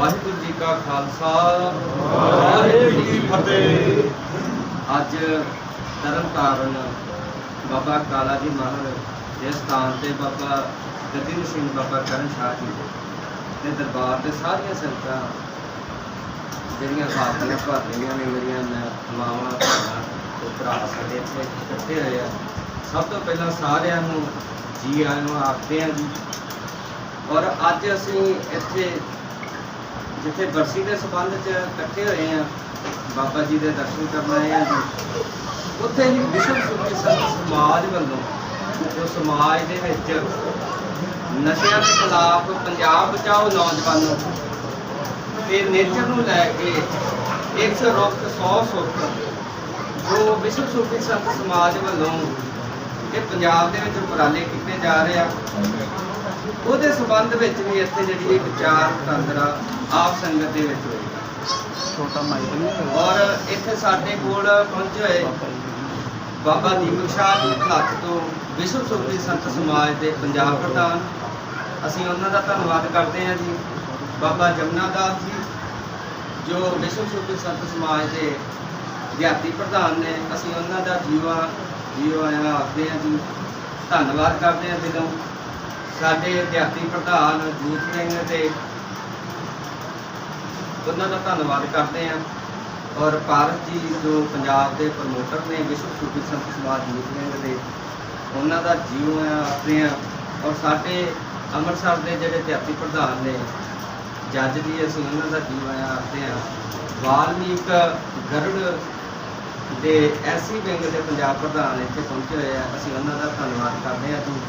ਵਾਹਿਗੁਰੂ ਜੀ ਕਾ ਖਾਲਸਾ, ਵਾਹਿਗੁਰੂ ਜੀ ਕੀ ਫਤਿਹ। ਅੱਜ ਤਰਨਤਾਰਨ ਬਾਬਾ ਕਾਲਾ ਜੀ ਮਹਾਰਾਜ ਦੇ ਸਥਾਨ ਤੇ ਬਾਬਾ ਗਤੀ ਸਿੰਘ ਬਾਬਾ ਕਰਨ ਸ਼ਾਹ ਜੀ ਦੇ ਦਰਬਾਰ ਤੇ ਸਾਰੀਆਂ ਸੰਗਤਾਂ ਜਿਹੜੀਆਂ ਹਾਜ਼ਰੀਆਂ ਭਰ ਰਹੀਆਂ ਨੇ ਮੇਰੀਆਂ ਮੈਂ ਮਾਵਾਂ, ਭੈਣਾਂ ਤੇ ਭਰਾ ਸਾਡੇ ਇੱਥੇ ਇਕੱਠੇ ਹੋਏ ਆ। ਸਭ ਤੋਂ ਪਹਿਲਾਂ ਸਾਰਿਆਂ ਨੂੰ ਜੀ ਆਇਆਂ ਨੂੰ ਆਖਦੇ ਹਾਂ ਜੀ ਔਰ ਅੱਜ ਅਸੀਂ ਇੱਥੇ ਜਿੱਥੇ ਬਰਸੀ ਦੇ ਸੰਬੰਧ 'ਚ ਇਕੱਠੇ ਹੋਏ ਆ, ਬਾਬਾ ਜੀ ਦੇ ਦਰਸ਼ਨ ਕਰਨ ਆਏ ਆ ਉੱਥੇ ਹੀ ਵਿਸ਼ਵ ਸੁਖੀ ਸੰਤ ਸਮਾਜ ਵੱਲੋਂ, ਜੋ ਸਮਾਜ ਦੇ ਵਿੱਚ ਨਸ਼ਿਆਂ ਦੇ ਖਿਲਾਫ ਪੰਜਾਬ ਬਚਾਓ ਨੌਜਵਾਨੋ ਤੇ ਨੇਚਰ ਨੂੰ ਲੈ ਕੇ 100 ਰੁੱਖ 100 ਸੁੱਖ, ਜੋ ਵਿਸ਼ਵ ਸੁਖੀ ਸੰਤ ਸਮਾਜ ਵੱਲੋਂ ਇਹ ਪੰਜਾਬ ਦੇ ਵਿੱਚ ਉਪਰਾਲੇ ਕੀਤੇ ਜਾ ਰਹੇ ਆ। ਉਹਦੇ ਸੰਬੰਧ ਵਿੱਚ ਵੀ ਇੱਥੇ ਜਿਹੜੀ ਇਹ ਵਿਚਾਰ ਵਟਾਂਦਰਾ ਆਪ ਸੰਗਤ ਦੇ ਵਿੱਚ ਹੋਈ। ਛੋਟਾ ਮਾਈਕ ਨਹੀਂ ਔਰ ਇੱਥੇ ਸਾਡੇ ਕੋਲ ਪਹੁੰਚੇ ਹੋਏ ਬਾਬਾ ਦੀਪਕ ਸ਼ਾਹ ਜੀ ਭਲੱਖ ਤੋਂ ਵਿਸ਼ਵ ਸੁਖੀ ਸੰਤ ਸਮਾਜ ਦੇ ਪੰਜਾਬ ਪ੍ਰਧਾਨ। ਅਸੀਂ ਉਹਨਾਂ ਦਾ ਧੰਨਵਾਦ ਕਰਦੇ ਹਾਂ ਜੀ। ਬਾਬਾ ਜਮਨਾ ਦਾਸ ਜੀ ਜੋ ਵਿਸ਼ਵ ਸੁਖੀ ਸੰਤ ਸਮਾਜ ਦੇ ਦਿਹਾਤੀ ਪ੍ਰਧਾਨ ਨੇ ਅਸੀਂ ਉਹਨਾਂ ਦਾ ਜੀਵਾ ਜੀਵਾ ਆਖਦੇ ਹਾਂ ਜੀ। ਧੰਨਵਾਦ ਕਰਦੇ ਹਾਂ ਦਿਲੋਂ ਸਾਡੇ ਦਿਹਾਤੀ ਪ੍ਰਧਾਨ ਜੂਤ ਸਿੰਘ ਤੇ ਉਹਨਾਂ ਦਾ ਧੰਨਵਾਦ ਕਰਦੇ ਹਾਂ ਔਰ ਭਾਰਤ ਜੀ ਜੋ ਪੰਜਾਬ ਦੇ ਪ੍ਰਮੋਟਰ ਨੇ, ਵਿਸ਼ਵ ਸੁਖੀ ਸੰਤ ਸਮਾਜ ਯੂਥ ਵਿੰਗ ਦੇ, ਉਹਨਾਂ ਦਾ ਜੀਵ ਆਖਦੇ ਹਾਂ ਔਰ ਸਾਡੇ ਅੰਮ੍ਰਿਤਸਰ ਦੇ ਜਿਹੜੇ ਦਿਹਾਤੀ ਪ੍ਰਧਾਨ ਨੇ, ਜੱਜ ਜੀ ਅਸੀਂ ਉਹਨਾਂ ਦਾ ਜੀਵ ਆਖਦੇ ਹਾਂ ਵਾਲਮੀਕ ਗਰੜ ਦੇ ਐਸੀ ਵਿੰਗ ਦੇ ਪੰਜਾਬ ਪ੍ਰਧਾਨ ਇੱਥੇ ਪਹੁੰਚੇ ਹੋਏ ਆ, ਅਸੀਂ ਉਹਨਾਂ ਦਾ ਧੰਨਵਾਦ ਕਰਦੇ ਹਾਂ ਜੀ।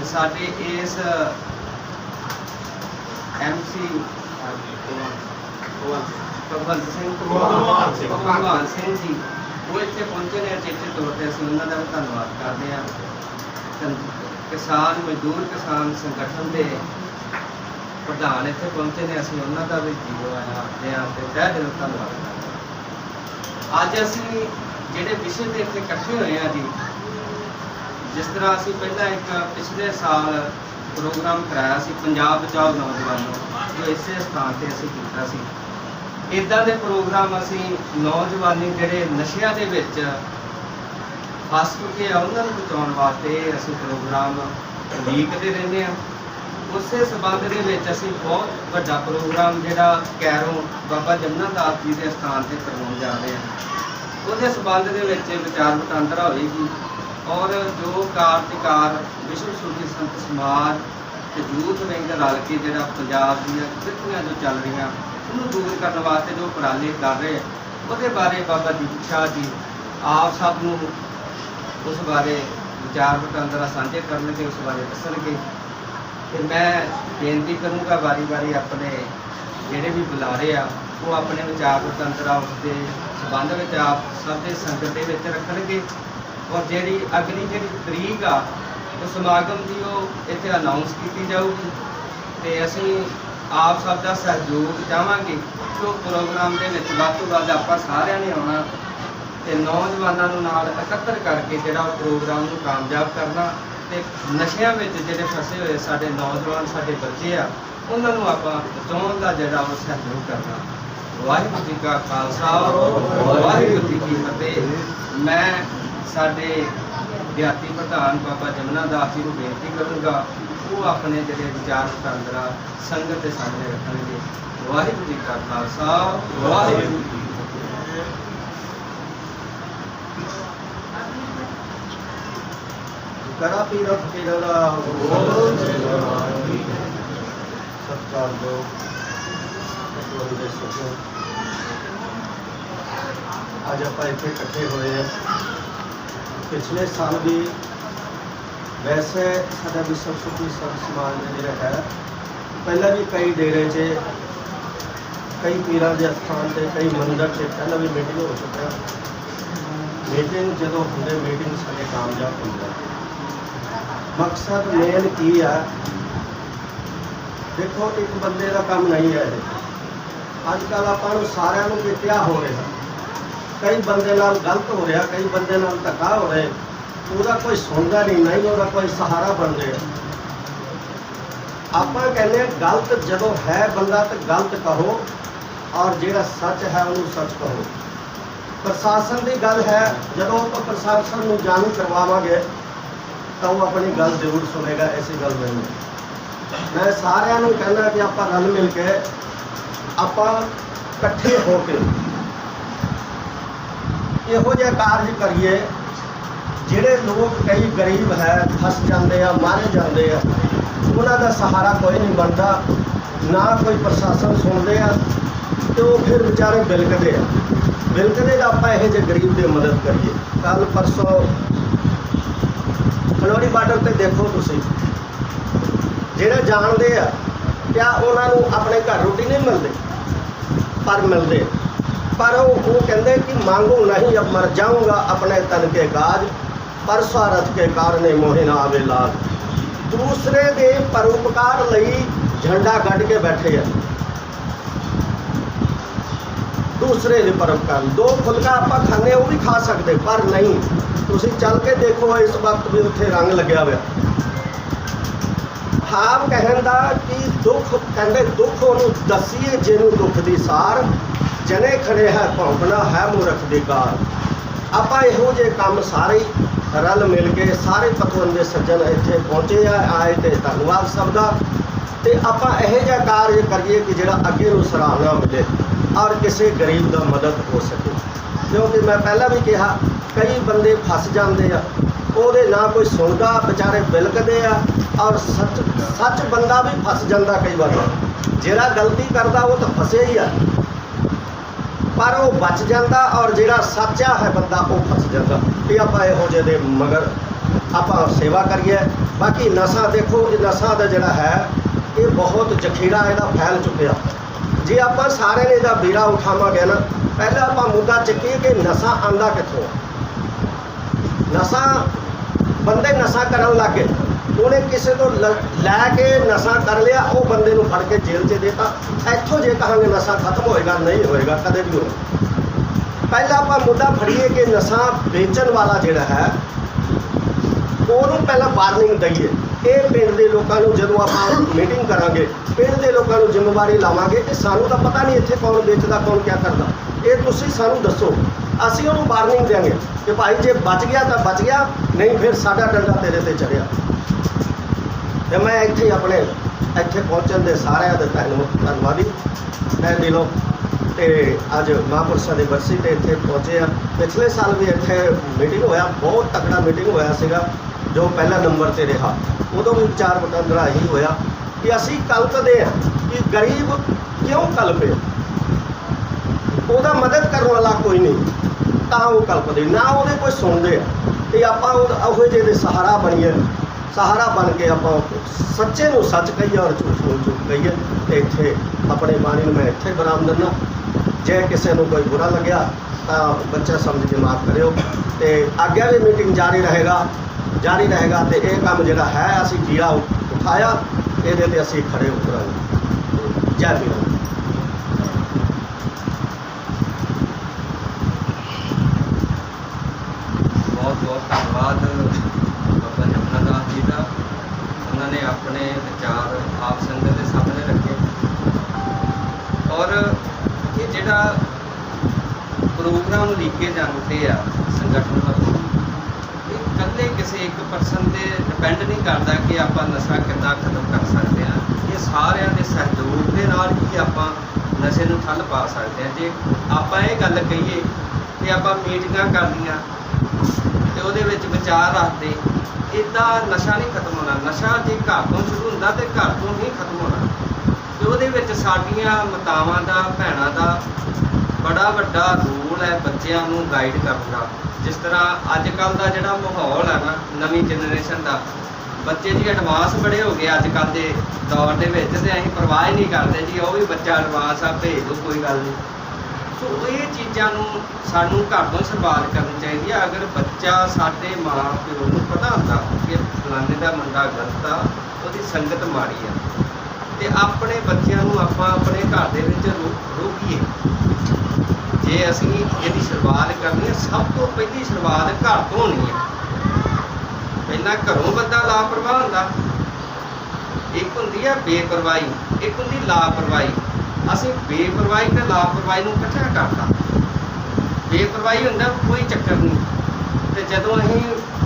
ਤੇ ਸਾਡੇ ਇਸ ਐਮਸੀ ਭਗਵੰਤ ਸਿੰਘ ਭਗਵਾਨ ਸਿੰਘ। ਭਗਵਾਨ ਸਿੰਘ ਜੀ ਉਹ ਇੱਥੇ ਪਹੁੰਚੇ ਨੇ ਚੇਤੇ ਤੌਰ ਤੇ। ਅਸੀਂ ਉਹਨਾਂ ਦਾ ਵੀ ਧੰਨਵਾਦ ਕਰਦੇ ਹਾਂ। ਕਿਸਾਨ ਮਜ਼ਦੂਰ ਕਿਸਾਨ ਸੰਗਠਨ ਦੇ ਪ੍ਰਧਾਨ ਇੱਥੇ ਪਹੁੰਚੇ ਨੇ। ਅਸੀਂ ਉਹਨਾਂ ਦਾ ਵੀ ਜੀਵ ਆਇਆ ਹਾਂ ਤੇ ਤਹਿ ਦਿਲੋਂ ਧੰਨਵਾਦ ਕਰਦੇ ਹਾਂ। ਅੱਜ ਅਸੀਂ ਜਿਹੜੇ ਵਿਸ਼ੇ ਤੇ ਇੱਥੇ ਇਕੱਠੇ ਹੋਏ ਆ ਜੀ ਜਿਸ ਤਰ੍ਹਾਂ ਅਸੀਂ ਪਹਿਲਾਂ ਇੱਕ ਪਿਛਲੇ ਸਾਲ ਪ੍ਰੋਗਰਾਮ ਕਰਾਇਆ ਸੀ ਪੰਜਾਬ ਬਚਾਓ ਨੌਜਵਾਨੋ ਜੋ ਇਸੇ ਸਥਾਨ ਤੇ ਅਸੀਂ ਕੀਤਾ ਸੀ। ਇਦਾਂ ਦੇ ਪ੍ਰੋਗਰਾਮ ਅਸੀਂ ਨੌਜਵਾਨੀ ਜਿਹੜੇ ਨਸ਼ਿਆਂ ਦੇ ਵਿੱਚ ਫਸ ਚੁੱਕੇ ਆ, ਉਹਨਾਂ ਨੂੰ ਬਚਾਉਣ ਵਾਸਤੇ ਅਸੀਂ ਪ੍ਰੋਗਰਾਮ ਉਲੀਕਦੇ ਰਹਿੰਦੇ ਹਾਂ। ਉਸੇ ਸਬੰਧ ਦੇ ਵਿੱਚ ਅਸੀਂ ਬਹੁਤ ਵੱਡਾ ਪ੍ਰੋਗਰਾਮ ਜਿਹੜਾ ਕੈਰੋਂ ਬਾਬਾ ਜਮਨਾ ਦਾਸ ਜੀ ਦੇ ਸਥਾਨ ਤੇ ਕਰਵਾਉਣ ਜਾ ਰਹੇ ਹਾਂ। ਉਹਦੇ ਸਬੰਧ ਦੇ ਵਿੱਚ ਵਿਚਾਰ ਵਟਾਂਦਰਾ ਹੋਵੇਗੀ ਔਰ ਜੋ ਕਾਰਜਕਾਰ ਵਿਸ਼ਵ ਸੁਰਤੀ ਸੰਤ ਸਮਾਜ ਤੇ ਯੂਥ ਵਿੰਗ ਰਲ ਕੇ ਜਿਹੜਾ ਪੰਜਾਬ ਦੀਆਂ ਕਿਰਤੀਆਂ ਜੋ ਚੱਲ ਰਹੀਆਂ, ਉਹਨੂੰ ਦੂਰ ਕਰਨ ਵਾਸਤੇ ਜੋ ਉਪਰਾਲੇ ਕਰ ਰਹੇ ਉਹਦੇ ਬਾਰੇ ਬਾਬਾ ਦੀਪ ਸ਼ਾਹ ਜੀ ਆਪ ਸਭ ਨੂੰ ਉਸ ਬਾਰੇ ਵਿਚਾਰ ਵਟਾਂਦਰਾ ਸਾਂਝੇ ਕਰਨਗੇ, ਉਸ ਬਾਰੇ ਦੱਸਣਗੇ। ਤੇ ਮੈਂ ਬੇਨਤੀ ਕਰੂੰਗਾ ਵਾਰੀ-ਵਾਰੀ ਆਪਣੇ ਜਿਹੜੇ ਵੀ ਬੁਲਾਰੇ ਆ, ਉਹ ਆਪਣੇ ਵਿਚਾਰ ਵਟਾਂਦਰਾ ਉਸ ਦੇ ਸੰਬੰਧ ਵਿੱਚ ਆਪ ਸਭ ਦੇ ਸੰਗਤ ਦੇ ਵਿੱਚ ਰੱਖਣਗੇ। ਔਰ ਜਿਹੜੀ ਅਗਲੀ ਜਿਹੜੀ ਤਰੀਕ ਆ, ਉਹ ਸਮਾਗਮ ਦੀ ਉਹ ਇੱਥੇ ਅਨਾਉਂਸ ਕੀਤੀ ਜਾਊਗੀ। ਤੇ ਅਸੀਂ ਆਪ ਸਭ ਦਾ ਸਹਿਯੋਗ ਚਾਹਾਂਗੇ ਕਿ ਉਹ ਪ੍ਰੋਗਰਾਮ ਦੇ ਵਿੱਚ ਵੱਧ ਤੋਂ ਵੱਧ ਆਪਾਂ ਸਾਰਿਆਂ ਨੇ ਆਉਣਾ ਤੇ ਨੌਜਵਾਨਾਂ ਨੂੰ ਨਾਲ ਇਕੱਤਰ ਕਰਕੇ ਜਿਹੜਾ ਉਹ ਪ੍ਰੋਗਰਾਮ ਨੂੰ ਕਾਮਯਾਬ ਕਰਨਾ ਤੇ ਨਸ਼ਿਆਂ ਵਿੱਚ ਜਿਹੜੇ ਫਸੇ ਹੋਏ ਸਾਡੇ ਨੌਜਵਾਨ, ਸਾਡੇ ਬੱਚੇ ਆ, ਉਹਨਾਂ ਨੂੰ ਆਪਾਂ ਬਚਾਉਣ ਦਾ ਜਿਹੜਾ ਉਹ ਸਹਿਯੋਗ ਕਰਨਾ। ਵਾਹਿਗੁਰੂ ਜੀ ਕਾ ਖਾਲਸਾ, ਵਾਹਿਗੁਰੂ ਜੀ ਕੀ ਫਤਿਹ। ਮੈਂ ਸਾਡੇ ਗਿਆਤੀ ਪ੍ਰਧਾਨ ਬਾਬਾ ਜਮਨਾ ਦਾਸ ਜੀ ਨੂੰ ਬੇਨਤੀ ਕਰੂੰਗਾ, ਉਹ ਆਪਣੇ ਜਿਹੜੇ ਵਿਚਾਰ ਵਟਾਂਦਰਾ ਸੰਗਤ ਦੇ ਸਾਹਮਣੇ ਰੱਖਣਗੇ। ਵਾਹਿਗੁਰੂ ਜੀ ਕਾ ਖਾਲਸਾ, ਵਾਹਿਗੁਰੂ ਜੀ ਕੀ ਫਤਿਹ। ਕਰਾ ਪੀਰਾ ਫਕੀਰਾਂ ਬੋਲ ਸਤਕਾਰ ਦੋ ਸਤਿਗੁਰੂ ਦੇ ਸਤਿਗੁਰ ਅੱਜ ਆਪਾਂ ਇੱਥੇ ਇਕੱਠੇ ਹੋਏ ਆ। ਪਿਛਲੇ ਸਾਲ ਵੀ ਵੈਸੇ ਸਾਡਾ ਵਿਸ਼ਵ ਸੁਖੀ ਸੰਤ ਸਮਾਜ ਜਿਹੜਾ ਹੈ। ਪਹਿਲਾਂ ਵੀ ਕਈ ਡੇਰੇ 'ਚ, ਕਈ ਪੀਰਾਂ ਦੇ ਸਥਾਨ ਤੇ, ਕਈ ਮੰਦਰ 'ਚ ਪਹਿਲਾਂ ਵੀ ਮੀਟਿੰਗ ਹੋ ਚੁੱਕਿਆ ਮੀਟਿੰਗ ਜਦੋਂ ਹੁੰਦੇ ਮੀਟਿੰਗ ਸਾਡੇ ਕਾਮਯਾਬ ਹੁੰਦੇ। ਮਕਸਦ ਮੇਨ ਕੀ ਆ? ਦੇਖੋ, ਇੱਕ ਬੰਦੇ ਦਾ ਕੰਮ ਨਹੀਂ ਹੈ ਅੱਜ ਕੱਲ ਆਪਾਂ ਨੂੰ ਸਾਰਿਆਂ ਨੂੰ ਕਿਹਾ ਹੋ ਰਿਹਾ ਕਈ ਬੰਦੇ ਨਾਲ ਗਲਤ ਹੋ ਰਿਹਾ, ਕਈ ਬੰਦੇ ਨਾਲ ਧੱਕਾ ਹੋ ਰਿਹਾ, ਉਹਦਾ ਕੋਈ ਸੁਣਦਾ ਨਹੀਂ ਨਹੀਂ ਉਹਦਾ ਕੋਈ ਸਹਾਰਾ ਬਣ ਰਿਹਾ। ਆਪਾਂ ਕਹਿੰਦੇ ਹਾਂ ਗਲਤ ਜਦੋਂ ਹੈ ਬੰਦਾ ਤਾਂ ਗਲਤ ਕਹੋ ਔਰ ਜਿਹੜਾ ਸੱਚ ਹੈ ਉਹਨੂੰ ਸੱਚ ਕਹੋ। ਪ੍ਰਸ਼ਾਸਨ ਦੀ ਗੱਲ ਹੈ, ਜਦੋਂ ਆਪਾਂ ਪ੍ਰਸ਼ਾਸਨ ਨੂੰ ਜਾਣੂ ਕਰਵਾਵਾਂਗੇ, ਤਾਂ ਉਹ ਆਪਣੀ ਗੱਲ ਜ਼ਰੂਰ ਸੁਣੇਗਾ, ਐਸੀ ਗੱਲ ਨਹੀਂ ਮੈਂ ਸਾਰਿਆਂ ਨੂੰ ਕਹਿੰਦਾ ਕਿ ਆਪਾਂ ਰਲ ਮਿਲ ਕੇ ਆਪਾਂ ਇਕੱਠੇ ਹੋ ਕੇ ਇਹੋ ਜਿਹੇ ਕਾਰਜ ਕਰੀਏ, ਜਿਹੜੇ ਲੋਕ ਕਈ ਗਰੀਬ ਹੈ, ਫਸ ਜਾਂਦੇ ਆ, ਮਾਰੇ ਜਾਂਦੇ ਆ, ਉਹਨਾਂ ਦਾ ਸਹਾਰਾ ਕੋਈ ਨਹੀਂ ਬਣਦਾ, ਨਾ ਕੋਈ ਪ੍ਰਸ਼ਾਸਨ ਸੁਣਦੇ ਆ, ਤੇ ਉਹ ਫਿਰ ਵਿਚਾਰੇ ਬਿਲਕਦੇ ਆ। ਬਿਲਕਦੇ ਦਾ ਆਪਾਂ ਇਹੋ ਜਿਹੇ ਗਰੀਬ ਦੀ ਮਦਦ ਕਰੀਏ। ਕੱਲ ਪਰਸੋਂ ਖਨੌਰੀ ਬਾਰਡਰ ਤੇ ਦੇਖੋ ਤੁਸੀਂ, ਜਿਹੜੇ ਜਾਣਦੇ ਆ, ਕਿਆ ਉਹਨਾਂ ਨੂੰ ਆਪਣੇ ਘਰ ਰੋਟੀ ਨਹੀਂ ਮਿਲਦੀ? ਪਰ ਮਿਲਦੇ ਪਰ ਉਹ ਕਹਿੰਦੇ ਕਿ ਮੰਗੂ ਨਹੀਂ, ਅਬ ਮਰ ਜਾਊਂਗਾ ਆਪਣੇ ਤਨ ਕੇ ਕਾਜ, ਪਰ ਸਵਾਰਥ ਕੇ ਕਾਰਨੇ ਮੋਹਿ ਨਾ ਆਵੇ ਲਾਲ ਦੂਸਰੇ ਦੇ ਪਰਉਪਕਾਰ ਲਈ ਝੰਡਾ ਗੱਡ ਕੇ ਬੈਠੇ ਆ। ਦੂਸਰੇ ਦੇ ਪਰਉਪਕਾਰ, ਦੋ ਫੁਲਕਾ ਆਪਾਂ ਖਾਂਦੇ ਉਹ ਵੀ ਖਾ ਸਕਦੇ, ਪਰ ਨਹੀਂ। ਤੁਸੀਂ ਚੱਲ ਕੇ ਦੇਖੋ, ਇਸ ਵਕਤ ਵੀ ਉੱਥੇ ਰੰਗ ਲੱਗਿਆ ਹੋਇਆ। ਹਾਮ ਕਹਿਣ ਦਾ ਕਿ ਦੁੱਖ, ਕਹਿੰਦੇ ਦੁੱਖ ਉਹਨੂੰ ਦਸੀਏ ਜਿਹਨੂੰ ਦੁੱਖ ਦੀ ਸਾਰ। ਜਨੇ ਖੜੇ ਹੈ ਭੌਂਕਣਾ ਹੈ ਮੂਰਖ ਦੀ ਕਾਰ ਆਪਾਂ ਇਹੋ ਜਿਹੇ ਕੰਮ ਸਾਰੇ ਰਲ ਮਿਲ ਕੇ ਸਾਰੇ ਪਤਵੰਦੇ ਸੱਜਣ ਇੱਥੇ ਪਹੁੰਚੇ ਆ। ਆਏ ਤੇ ਧੰਨਵਾਦ ਸਭ ਦਾ। ਤੇ ਆਪਾਂ ਇਹੋ ਜਿਹਾ ਕਾਰਜ ਕਰੀਏ ਕਿ ਜਿਹੜਾ ਅੱਗੇ ਨੂੰ ਸਰਾਹਨਾ ਮਿਲੇ ਔਰ ਕਿਸੇ ਗਰੀਬ ਦਾ ਮਦਦ ਹੋ ਸਕੇ। ਕਿਉਂਕਿ ਮੈਂ ਪਹਿਲਾਂ ਵੀ ਕਿਹਾ, ਕਈ ਬੰਦੇ ਫਸ ਜਾਂਦੇ ਆ। ਉਹਦੇ ਨਾ ਕੋਈ ਸੁਣਦਾ, ਵਿਚਾਰੇ ਬਿਲਕਦੇ ਆ ਔਰ ਸੱਚ ਸੱਚ ਬੰਦਾ ਵੀ ਫਸ ਜਾਂਦਾ ਕਈ ਵਾਰ। ਜਿਹੜਾ ਗਲਤੀ ਕਰਦਾ, ਉਹ ਤਾਂ ਫਸਿਆ ਹੀ ਆ। ਪਰ ਉਹ ਬਚ ਜਾਂਦਾ ਔਰ ਜਿਹੜਾ ਸੱਚਾ ਹੈ ਬੰਦਾ, ਉਹ ਫਸ ਜਾਂਦਾ। ਇਹ ਆਪਾਂ ਇਹੋ ਜਿਹੇ ਦੇ ਮਗਰ ਆਪਾਂ ਸੇਵਾ ਕਰੀਏ। ਬਾਕੀ ਨਸ਼ਾ ਦੇਖੋ, ਇਹ ਨਸ਼ਾ ਦਾ ਜਿਹੜਾ ਹੈ, ਇਹ ਬਹੁਤ ਜ਼ਖੀਰਾ ਇਹਦਾ ਫੈਲ ਚੁੱਕਿਆ। ਜੇ ਆਪਾਂ ਸਾਰੇ ਨੇ ਇਹਦਾ ਬੀੜਾ ਉਠਾਵਾਂਗੇ ਨਾ, ਪਹਿਲਾਂ ਆਪਾਂ ਮੁੱਦਾ ਚੱਕੀਏ ਕਿ ਨਸ਼ਾ ਆਂਦਾ ਕਿੱਥੋਂ ਨਸ਼ਾ, ਬੰਦੇ ਨਸ਼ਾ ਕਰਨ ਲੱਗੇ। ਉਹਨੇ ਕਿਸੇ ਤੋਂ ਲ- ਲੈ ਕੇ ਨਸ਼ਾ ਕਰ ਲਿਆ, ਉਹ ਬੰਦੇ ਨੂੰ ਫੜ ਕੇ ਜੇਲ੍ਹ 'ਚ ਦੇਤਾ। ਇੱਥੋਂ ਜੇ ਕਹਾਂਗੇ ਨਸ਼ਾ ਖਤਮ ਹੋਏਗਾ, ਨਹੀਂ ਹੋਏਗਾ, ਕਦੇ ਵੀ ਹੋਏਗਾ। ਪਹਿਲਾਂ ਆਪਾਂ ਮੁੱਦਾ ਫੜੀਏ ਕਿ ਨਸ਼ਾ ਵੇਚਣ ਵਾਲਾ ਜਿਹੜਾ ਹੈ, ਉਹਨੂੰ ਪਹਿਲਾਂ ਵਾਰਨਿੰਗ ਦਈਏ। ਇਹ ਪਿੰਡ ਦੇ ਲੋਕਾਂ ਨੂੰ ਜਦੋਂ ਆਪਾਂ ਮੀਟਿੰਗ ਕਰਾਂਗੇ, ਪਿੰਡ ਦੇ ਲੋਕਾਂ ਨੂੰ ਜ਼ਿੰਮੇਵਾਰੀ ਲਾਵਾਂਗੇ ਕਿ ਸਾਨੂੰ ਤਾਂ ਪਤਾ ਨਹੀਂ ਇੱਥੇ ਕੌਣ ਵੇਚਦਾ, ਕੌਣ ਕਿਆ ਕਰਦਾ। ਇਹ ਤੁਸੀਂ ਸਾਨੂੰ ਦੱਸੋ। ਅਸੀਂ ਉਹਨੂੰ ਵਾਰਨਿੰਗ ਦਿਆਂਗੇ ਕਿ ਭਾਈ ਜੇ ਬਚ ਗਿਆ ਤਾਂ ਬਚ ਗਿਆ, ਨਹੀਂ ਫਿਰ ਸਾਡਾ ਡੰਡਾ ਤੇਰੇ ਤੇ ਚੜਿਆ। ਤੇ ਮੈਂ ਇੱਥੇ ਆਪਣੇ, ਇੱਥੇ ਪਹੁੰਚਣ ਦੇ ਸਾਰਿਆਂ ਦੇ ਧੰਨਵਾਦ ਧੰਨਵਾਦੀ। ਮੈਂ ਦਿਲੋਂ ਤੇ ਅੱਜ ਮਹਾਂਪੁਰਸ਼ਾਂ ਦੀ ਬਰਸੀ ਤੇ ਇੱਥੇ ਪਹੁੰਚੇ ਆ ਪਿਛਲੇ ਸਾਲ ਵੀ ਇੱਥੇ ਮੀਟਿੰਗ ਹੋਇਆ, ਬਹੁਤ ਤਕੜਾ ਮੀਟਿੰਗ ਹੋਇਆ ਸੀਗਾ, ਜੋ ਪਹਿਲਾ ਨੰਬਰ ਤੇ ਰਿਹਾ। ਉਦੋਂ ਵੀ ਵਿਚਾਰ ਵਟਾਂਦਰਾ ਹੀ ਹੋਇਆ ਕਿ ਅਸੀਂ ਕਲਪਦੇ ਆ ਕਿ ਗਰੀਬ ਕਿਉਂ ਕਲਪੇ? ਉਹਦਾ ਮਦਦ ਕਰਨ ਵਾਲਾ ਕੋਈ ਨਹੀਂ। ਤਾਂ ਉਹ ਕਲਪਦੇ ਨਾ ਉਹਦੇ ਕੋਈ ਸੁਣਦੇ। ਆ ਤੇ ਆਪਾਂ ਉਹ ਉਹੋ ਜਿਹੇ ਦੇ ਸਹਾਰਾ ਬਣੀਏ। ਸਹਾਰਾ ਬਣ ਕੇ ਆਪਾਂ ਸੱਚੇ ਨੂੰ ਸੱਚ ਕਹੀਏ ਔਰ ਝੂਠ ਨੂੰ ਝੂਠ ਕਹੀਏ। ਤੇ ਇੱਥੇ ਆਪਣੇ ਬਾਣੀ ਨੂੰ ਮੈਂ ਇੱਥੇ ਬਰਾਮ ਦਿੰਦਾ। ਜੇ ਕਿਸੇ ਨੂੰ ਕੋਈ ਬੁਰਾ ਲੱਗਿਆ, ਤਾਂ ਬੱਚਾ ਸਮਝ ਕੇ ਮਾਫ ਕਰਿਓ। ਤੇ ਅੱਗੇ ਵੀ ਮੀਟਿੰਗ ਜਾਰੀ ਰਹੇਗਾ। ਜਾਰੀ ਰਹੇਗਾ ਤੇ ਇਹ ਕੰਮ ਜਿਹੜਾ ਹੈ, ਅਸੀਂ ਕੀੜਾ ਉਠਾਇਆ। ਇਹਦੇ ਤੇ ਅਸੀਂ ਖੜੇ ਉਤਰਾਂਗੇ। ਜੈ ਵੀਰ ਬਹੁਤ ਬਹੁਤ ਧੰਨਵਾਦ ਬਾਬਾ ਜਮਨਾ ਦਾਸ ਜੀ ਦਾ ਉਹਨਾਂ ਨੇ ਆਪਣੇ ਵਿਚਾਰ ਆਪ ਸੰਗਤ ਦੇ ਸਾਹਮਣੇ ਰੱਖੇ ਔਰ ਇਹ ਜਿਹੜਾ ਅੱਗੇ ਲਿਖੇ ਜਾਂਦੇ ਆ ਸੰਗਠਨ ਵੱਲੋਂ ਇਹ ਇਕੱਲੇ ਕਿਸੇ ਇੱਕ ਪਰਸਨ ਤੇ ਡਿਪੈਂਡ ਨਹੀਂ ਕਰਦਾ ਕਿ ਆਪਾਂ ਨਸ਼ਾ ਕਿੱਦਾਂ ਖਤਮ ਕਰ ਸਕਦੇ ਆ ਇਹ ਸਾਰਿਆਂ ਦੇ ਸਹਿਯੋਗ ਦੇ ਨਾਲ ਹੀ ਆਪਾਂ ਨਸ਼ੇ ਨੂੰ ਠੱਲ ਪਾ ਸਕਦੇ ਆ ਜੇ ਆਪਾਂ ਇਹ ਗੱਲ ਕਹੀਏ ਕਿ ਆਪਾਂ ਮੀਟਿੰਗਾਂ ਕਰਨੀਆਂ ਤੇ ਉਹਦੇ ਵਿੱਚ ਵਿਚਾਰ ਰੱਖਦੇ ਇਦਾਂ ਨਸ਼ਾ ਨਹੀਂ ਖਤਮ ਹੋਣਾ। ਨਸ਼ਾ ਜੇ ਘਰ ਤੋਂ ਸ਼ੁਰੂ ਹੁੰਦਾ ਤੇ ਘਰ ਤੋਂ ਹੀ ਖਤਮ ਹੋਣਾ। ਤੇ ਉਹਦੇ ਵਿੱਚ ਸਾਡੀਆਂ ਮਾਤਾਵਾਂ ਦਾ, ਭੈਣਾਂ ਦਾ ਬੜਾ ਵੱਡਾ ਰੋਲ ਹੈ ਬੱਚਿਆਂ ਨੂੰ ਗਾਈਡ ਕਰਨ ਦਾ। ਜਿਸ ਤਰ੍ਹਾਂ ਅੱਜ ਕੱਲ ਦਾ ਜਿਹੜਾ ਮਾਹੌਲ ਹੈ ਨਾ, ਨਵੀਂ ਜਨਰੇਸ਼ਨ ਦਾ, ਬੱਚੇ ਜੀ ਐਡਵਾਂਸ ਬੜੇ ਹੋ ਗਏ ਅੱਜ ਕੱਲ ਦੇ ਦੌਰ ਦੇ ਵਿੱਚ ਤੇ ਅਸੀਂ ਪਰਵਾਹ ਹੀ ਨਹੀਂ ਕਰਦੇ ਜੀ, ਉਹ ਵੀ ਬੱਚਾ ਐਡਵਾਂਸ ਆ, ਭੇਜ ਦਿਓ ਕੋਈ ਗੱਲ ਨਹੀਂ। ਸੋ ਇਹ ਚੀਜ਼ਾਂ ਨੂੰ ਸਾਨੂੰ ਘਰ ਤੋਂ ਸ਼ੁਰੂਆਤ ਕਰਨੀ ਚਾਹੀਦੀ ਹੈ ਅਗਰ ਬੱਚਾ ਸਾਡੇ ਮਾਂ ਪਿਓ ਨੂੰ ਪਤਾ ਹੁੰਦਾ ਕਿ ਫਲਾਣੇ ਦਾ ਮੁੰਡਾ ਗਲਤ ਆ, ਉਹਦੀ ਸੰਗਤ ਮਾੜੀ ਆ। ਤੇ ਆਪਣੇ ਬੱਚਿਆਂ ਨੂੰ ਆਪਾਂ ਆਪਣੇ ਘਰ ਦੇ ਵਿੱਚ ਰੋ- ਰੋਕੀਏ। ਜੇ ਅਸੀਂ ਇਹਦੀ ਸ਼ੁਰੂਆਤ ਕਰਨੀ ਹੈ, ਸਭ ਤੋਂ ਪਹਿਲੀ ਸ਼ੁਰੂਆਤ ਘਰ ਤੋਂ ਹੋਣੀ ਹੈ। ਪਹਿਲਾਂ ਘਰੋਂ ਬੰਦਾ ਲਾਪਰਵਾਹ ਹੁੰਦਾ। ਇੱਕ ਹੁੰਦੀ ਹੈ ਬੇਪਰਵਾਹੀ, ਇੱਕ ਹੁੰਦੀ ਲਾਪਰਵਾਹੀ। ਅਸੀਂ ਬੇਪਰਵਾਹੀ ਤੇ ਲਾਪਰਵਾਹੀ ਨੂੰ ਇਕੱਠਾ ਕਰਦਾ ਬੇਪਰਵਾਹੀ ਹੁੰਦਾ ਕੋਈ ਚੱਕਰ ਨਹੀਂ। ਤੇ ਜਦੋਂ ਅਸੀਂ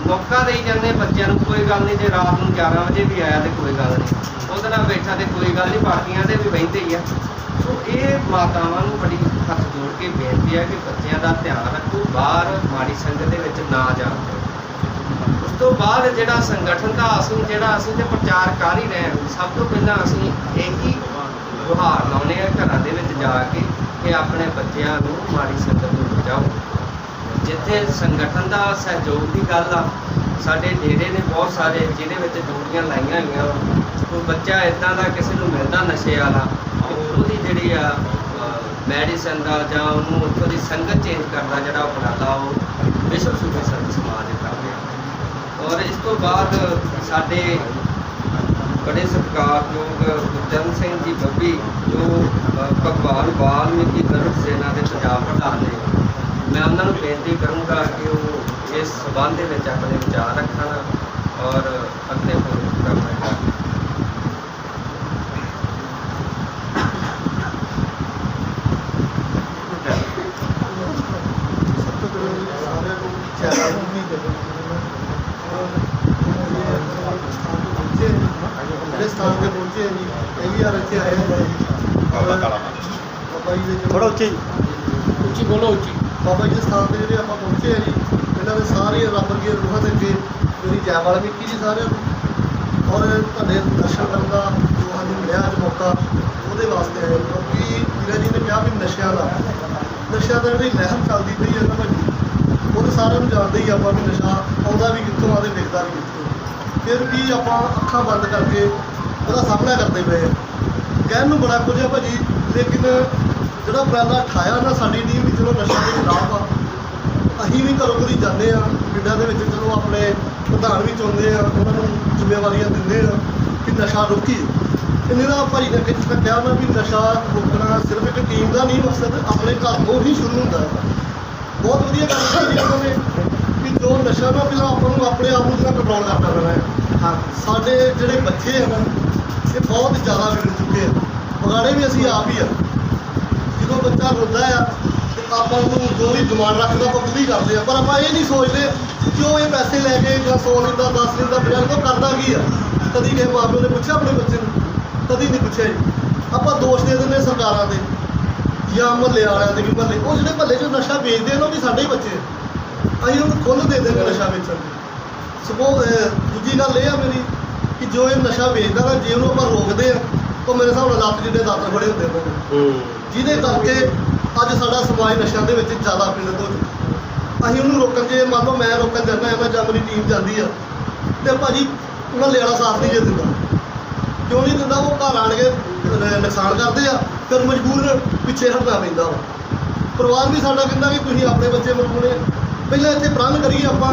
ਮੌਕਾ ਦੇਈ ਜਾਂਦੇ ਬੱਚਿਆਂ ਨੂੰ, ਕੋਈ ਗੱਲ ਨਹੀਂ, ਜੇ ਰਾਤ ਨੂੰ 11 ਵਜੇ ਵੀ ਆਇਆ ਤੇ ਕੋਈ ਗੱਲ ਨਹੀਂ। ਉਹਦੇ ਨਾਲ ਬੈਠਾ ਤੇ ਕੋਈ ਗੱਲ ਨਹੀਂ, ਬਾਕੀਆਂ ਦੇ ਵੀ ਬਹਿੰਦੇ ਹੀ ਆ। ਸੋ ਇਹ ਮਾਤਾਵਾਂ ਨੂੰ ਬੜੀ ਹੱਥ ਜੋੜ ਕੇ ਬੇਨਤੀ ਹੈ ਕਿ ਬੱਚਿਆਂ ਦਾ ਧਿਆਨ ਰੱਖੋ, ਬਾਹਰ ਮਾੜੀ ਸੰਗਤ ਦੇ ਵਿੱਚ ਨਾ ਜਾਓ ਉਸ ਤੋਂ ਬਾਅਦ ਜਿਹੜਾ ਸੰਗਠਨ ਦਾ ਅਸੀਂ ਜਿਹੜਾ ਅਸੀਂ ਤੇ ਪ੍ਰਚਾਰ ਕਰ ਹੀ ਰਹੇ ਹਾਂ, ਸਭ ਤੋਂ ਪਹਿਲਾਂ ਅਸੀਂ ਇਹੀ ਗੁਹਾਰ ਲਾਉਨੇ ਆ ਘਰਾਂ ਦੇ ਵਿੱਚ ਜਾ ਕੇ ਕਿ ਆਪਣੇ ਬੱਚਿਆਂ ਨੂੰ ਮਾੜੀ ਸੰਗਤ ਤੋਂ ਬਚਾਓ। ਜਿੱਥੇ ਸੰਗਠਨ ਦਾ ਸਹਿਯੋਗ ਦੀ ਗੱਲ ਆ, ਸਾਡੇ ਨੇੜੇ ਨੇ ਬਹੁਤ ਸਾਰੇ ਜਿਹਦੇ ਵਿੱਚ ਡਿਊਟੀਆਂ ਲਾਈਆਂ ਹੋਈਆਂ ਵਾ। ਕੋਈ ਬੱਚਾ ਇਦਾਂ ਦਾ ਕਿਸੇ ਨੂੰ ਮਿਲਦਾ ਨਸ਼ੇ ਵਾਲਾ, ਤੇ ਉਹਦੀ ਜਿਹੜੀ ਆ ਮੈਡੀਸਨ ਦਾ ਜਾਂ ਉਹਨੂੰ ਉੱਥੋਂ ਦੀ ਸੰਗਤ ਚੇਂਜ ਕਰਦਾ ਜਿਹੜਾ ਉਪਰਾਲਾ ਉਹ ਵਿਸ਼ਵ ਸੂਬੇ ਸੰਤ ਸਮਾਜ ਦੇ ਕਰ ਰਿਹਾ ਔਰ ਇਸ ਤੋਂ ਬਾਅਦ ਸਾਡੇ ਬੜੇ ਸਤਿਕਾਰਯੋਗ ਗੁਰਜਨ ਸਿੰਘ ਜੀ ਬੱਬੀ, ਜੋ ਭਗਵਾਨ ਵਾਲਮੀਕੀ ਧਰਮ ਸੇਨਾ ਦੇ ਪੰਜਾਬ ਪ੍ਰਧਾਨ ਨੇ ਮੈਂ ਉਹਨਾਂ ਨੂੰ ਬੇਨਤੀ ਕਰੂੰਗਾ ਕਿ ਉਹ ਇਸ ਸਬੰਧ ਦੇ ਵਿੱਚ ਆਪਣੇ ਵਿਚਾਰ ਰੱਖਣ ਔਰ ਅਗਲੇ ਪ੍ਰੋਗਰਾਮ ਕਰਨ। ਸਭ ਤੋਂ ਪਹਿਲਾਂ ਸਾਰਿਆਂ ਨੂੰ ਚੈਨਲ ਨੂੰ ਵੀ ਦੇ ਜਿਹੜੇ ਸਥਾਨ ਤੇ ਪਹੁੰਚੇ ਆ ਜੀ ਇਹ ਵੀ ਯਾਰ ਇੱਥੇ ਆਏ ਹੋਏ ਜੀ ਬਾਬਾ ਕਾਲਾ ਬਾਬਾ ਜੀ ਦੇ ਜਿਹੜੇ- ਥੋੜਾ ਉੱਚੀ। ਉੱਚੀ ਬੋਲੋ ਉੱਚੀ। ਬਾਬਾ ਜੀ ਦੇ ਸਥਾਨ ਤੇ ਜਿਹੜੇ ਆਪਾਂ ਪਹੁੰਚੇ ਆ ਜੀ, ਇਹਨਾਂ ਦੇ ਸਾਰੇ ਰੱਬ ਦੀਆਂ ਰੂਹਾਂ ਦੇ ਅੱਗੇ ਮੇਰੀ ਜੈ ਵਾਲਮੀਕੀ ਜੀ ਸਾਰਿਆਂ ਨੂੰ। ਔਰ ਤੁਹਾਡੇ ਦਰਸ਼ਨ ਕਰਨ ਦਾ ਜੋ ਸਾਨੂੰ ਮਿਲਿਆ ਅੱਜ ਮੌਕਾ, ਉਹਦੇ ਵਾਸਤੇ ਆਏ ਕਿਉਂਕਿ ਵੀਰਾ ਜੀ ਨੇ ਕਿਹਾ ਵੀ ਨਸ਼ਿਆਂ ਦਾ। ਨਸ਼ਿਆਂ ਦਾ ਜਿਹੜੀ ਲਹਿਰ ਚੱਲਦੀ ਪਈ ਹੈ ਨਾ ਭਾਜੀ ਉਹ ਤਾਂ ਸਾਰਿਆਂ ਨੂੰ ਜਾਣਦੇ ਹੀ ਆਪਾਂ ਵੀ ਨਸ਼ਾ ਆਉਂਦਾ ਵੀ ਕਿੱਥੋਂ ਆ ਤੇ ਵਿਕਦਾ ਵੀ ਕਿੱਥੋਂ। ਫਿਰ ਵੀ ਆਪਾਂ ਅੱਖਾਂ ਬੰਦ ਕਰਕੇ ਉਹਦਾ ਸਾਹਮਣਾ ਕਰਦੇ ਪਏ ਕਹਿਣ ਨੂੰ ਬੜਾ ਕੁਝ ਆ ਭਾਜੀ, ਲੇਕਿਨ ਜਿਹੜਾ ਉਪਰਾਲਾ ਠਾਇਆ ਨਾ ਸਾਡੀ ਟੀਮ ਵੀ ਚਲੋ ਨਸ਼ਾ ਦੇ ਖਿਲਾਫ ਆ। ਅਸੀਂ ਵੀ ਘਰੋਂ ਘਰੀ ਜਾਂਦੇ ਆ ਪਿੰਡਾਂ ਦੇ ਵਿੱਚ ਚਲੋ ਆਪਣੇ ਪ੍ਰਧਾਨ ਵੀ ਚੁਣਦੇ ਆ ਉਹਨਾਂ ਨੂੰ ਜ਼ਿੰਮੇਵਾਰੀਆਂ ਦਿੰਦੇ ਆ ਕਿ ਨਸ਼ਾ ਰੋਕੀ ਇਹਨੇ ਦਾ ਭਾਈ ਨੇ ਕਿਹਾ ਕਿਹਾ ਨਾ ਵੀ ਨਸ਼ਾ ਰੋਕਣਾ ਸਿਰਫ ਇੱਕ ਟੀਮ ਦਾ ਨਹੀਂ ਮਕਸਦ ਆਪਣੇ ਘਰ ਤੋਂ ਹੀ ਸ਼ੁਰੂ ਹੁੰਦਾ ਹੈ। ਬਹੁਤ ਵਧੀਆ ਗੱਲ ਕੀਤੀ ਉਹਨਾਂ ਨੇ ਕਿ ਜੋ ਨਸ਼ਾ ਨਾ ਪਹਿਲਾਂ ਆਪਾਂ ਨੂੰ ਆਪਣੇ ਆਪ ਨੂੰ ਜਿਹੜਾ ਕੰਟਰੋਲ ਕਰਨਾ ਪੈਣਾ ਹੈ। ਹਾਂ। ਸਾਡੇ ਜਿਹੜੇ ਬੱਚੇ ਆ ਨਾ ਇਹ ਬਹੁਤ ਜ਼ਿਆਦਾ ਵਿਗੜ ਚੁੱਕੇ ਆ। ਵਿਗਾੜੇ ਵੀ ਅਸੀਂ ਆਪ ਹੀ ਆ। ਜਦੋਂ ਬੱਚਾ ਰੋਂਦਾ ਆ, ਤੇ ਆਪਾਂ ਨੂੰ ਜੋ ਵੀ ਡਿਮਾਂਡ ਰੱਖਦਾ, ਆਪਾਂ ਪੂਰੀ ਕਰਦੇ ਆ। ਪਰ ਆਪਾਂ ਇਹ ਨਹੀਂ ਸੋਚਦੇ ਕਿ ਉਹ ਇਹ ਪੈਸੇ ਲੈ ਕੇ ਜਾਂ 100 ਲੈਂਦਾ 10 ਲੈਂਦਾ 50 ਤੋਂ ਕਰਦਾ ਕੀ ਆ? ਕਦੀ ਕਿਸੇ ਮਾਂ ਪਿਓ ਨੇ ਪੁੱਛਿਆ ਆਪਣੇ ਬੱਚੇ ਨੂੰ? ਕਦੀ ਨਹੀਂ ਪੁੱਛਿਆ ਜੀ। ਆਪਾਂ ਦੋਸ਼ ਦੇ ਦਿੰਦੇ ਸਰਕਾਰਾਂ ਦੇ ਜਾਂ ਮਹੱਲੇ ਵਾਲਿਆਂ ਦੇ ਵੀ ਮਹੱਲੇ ਉਹ ਜਿਹੜੇ ਮਹੱਲੇ 'ਚ ਨਸ਼ਾ ਵੇਚਦੇ ਆ ਉਹ ਵੀ ਸਾਡੇ ਹੀ ਬੱਚੇ ਆ। ਅਸੀਂ ਉਹਨੂੰ ਖੁੱਲ੍ਹ ਦੇ ਦਿੰਦੇ ਨਸ਼ਾ ਵੇਚਣ ਦੀ ਸਗੋਂ ਦੂਜੀ ਗੱਲ ਇਹ ਆ ਮੇਰੀ ਕਿ ਜੋ ਇਹ ਨਸ਼ਾ ਵੇਚਦਾ ਨਾ ਜੇ ਉਹਨੂੰ ਆਪਾਂ ਰੋਕਦੇ ਆ, ਉਹ ਮੇਰੇ ਹਿਸਾਬ ਨਾਲ ਲੱਤ ਜਿੱਡੇ ਦਾਤਰ ਫੜੇ ਹੁੰਦੇ ਉਹਨਾਂ ਹੂੰ। ਜਿਹਦੇ ਕਰਕੇ ਅੱਜ ਸਾਡਾ ਸਮਾਜ ਨਸ਼ਿਆਂ ਦੇ ਵਿੱਚ ਜ਼ਿਆਦਾ ਪੀੜਤ ਹੋ ਚੁੱਕਾ ਅਸੀਂ ਉਹਨੂੰ ਰੋਕਣ ਜੇ ਮੰਨ ਲਓ ਮੈਂ ਰੋਕਣ ਜਾਂਦਾ ਹਾਂ ਮੈਂ ਜਾਂ ਮੇਰੀ ਟੀਮ ਜਾਂਦੀ ਆ, ਤੇ ਭਾਜੀ ਉਹਨਾਂ ਵਾਲਾ ਸਾਥ ਨਹੀਂ ਜੇ ਦਿੰਦਾ। ਕਿਉਂ ਨਹੀਂ ਦਿੰਦਾ? ਉਹ ਘਰ ਆਣ ਕੇ ਨੁਕਸਾਨ ਕਰਦੇ ਆ, ਫਿਰ ਮਜਬੂਰ ਪਿੱਛੇ ਹਟਣਾ ਪੈਂਦਾ ਵਾ। ਪਰਿਵਾਰ ਵੀ ਸਾਡਾ ਕਹਿੰਦਾ ਕਿ ਤੁਸੀਂ ਆਪਣੇ ਬੱਚੇ ਮਨਾਉਣੇ ਆ। ਪਹਿਲਾਂ ਇੱਥੇ ਪ੍ਰਣ ਕਰੀਏ ਆਪਾਂ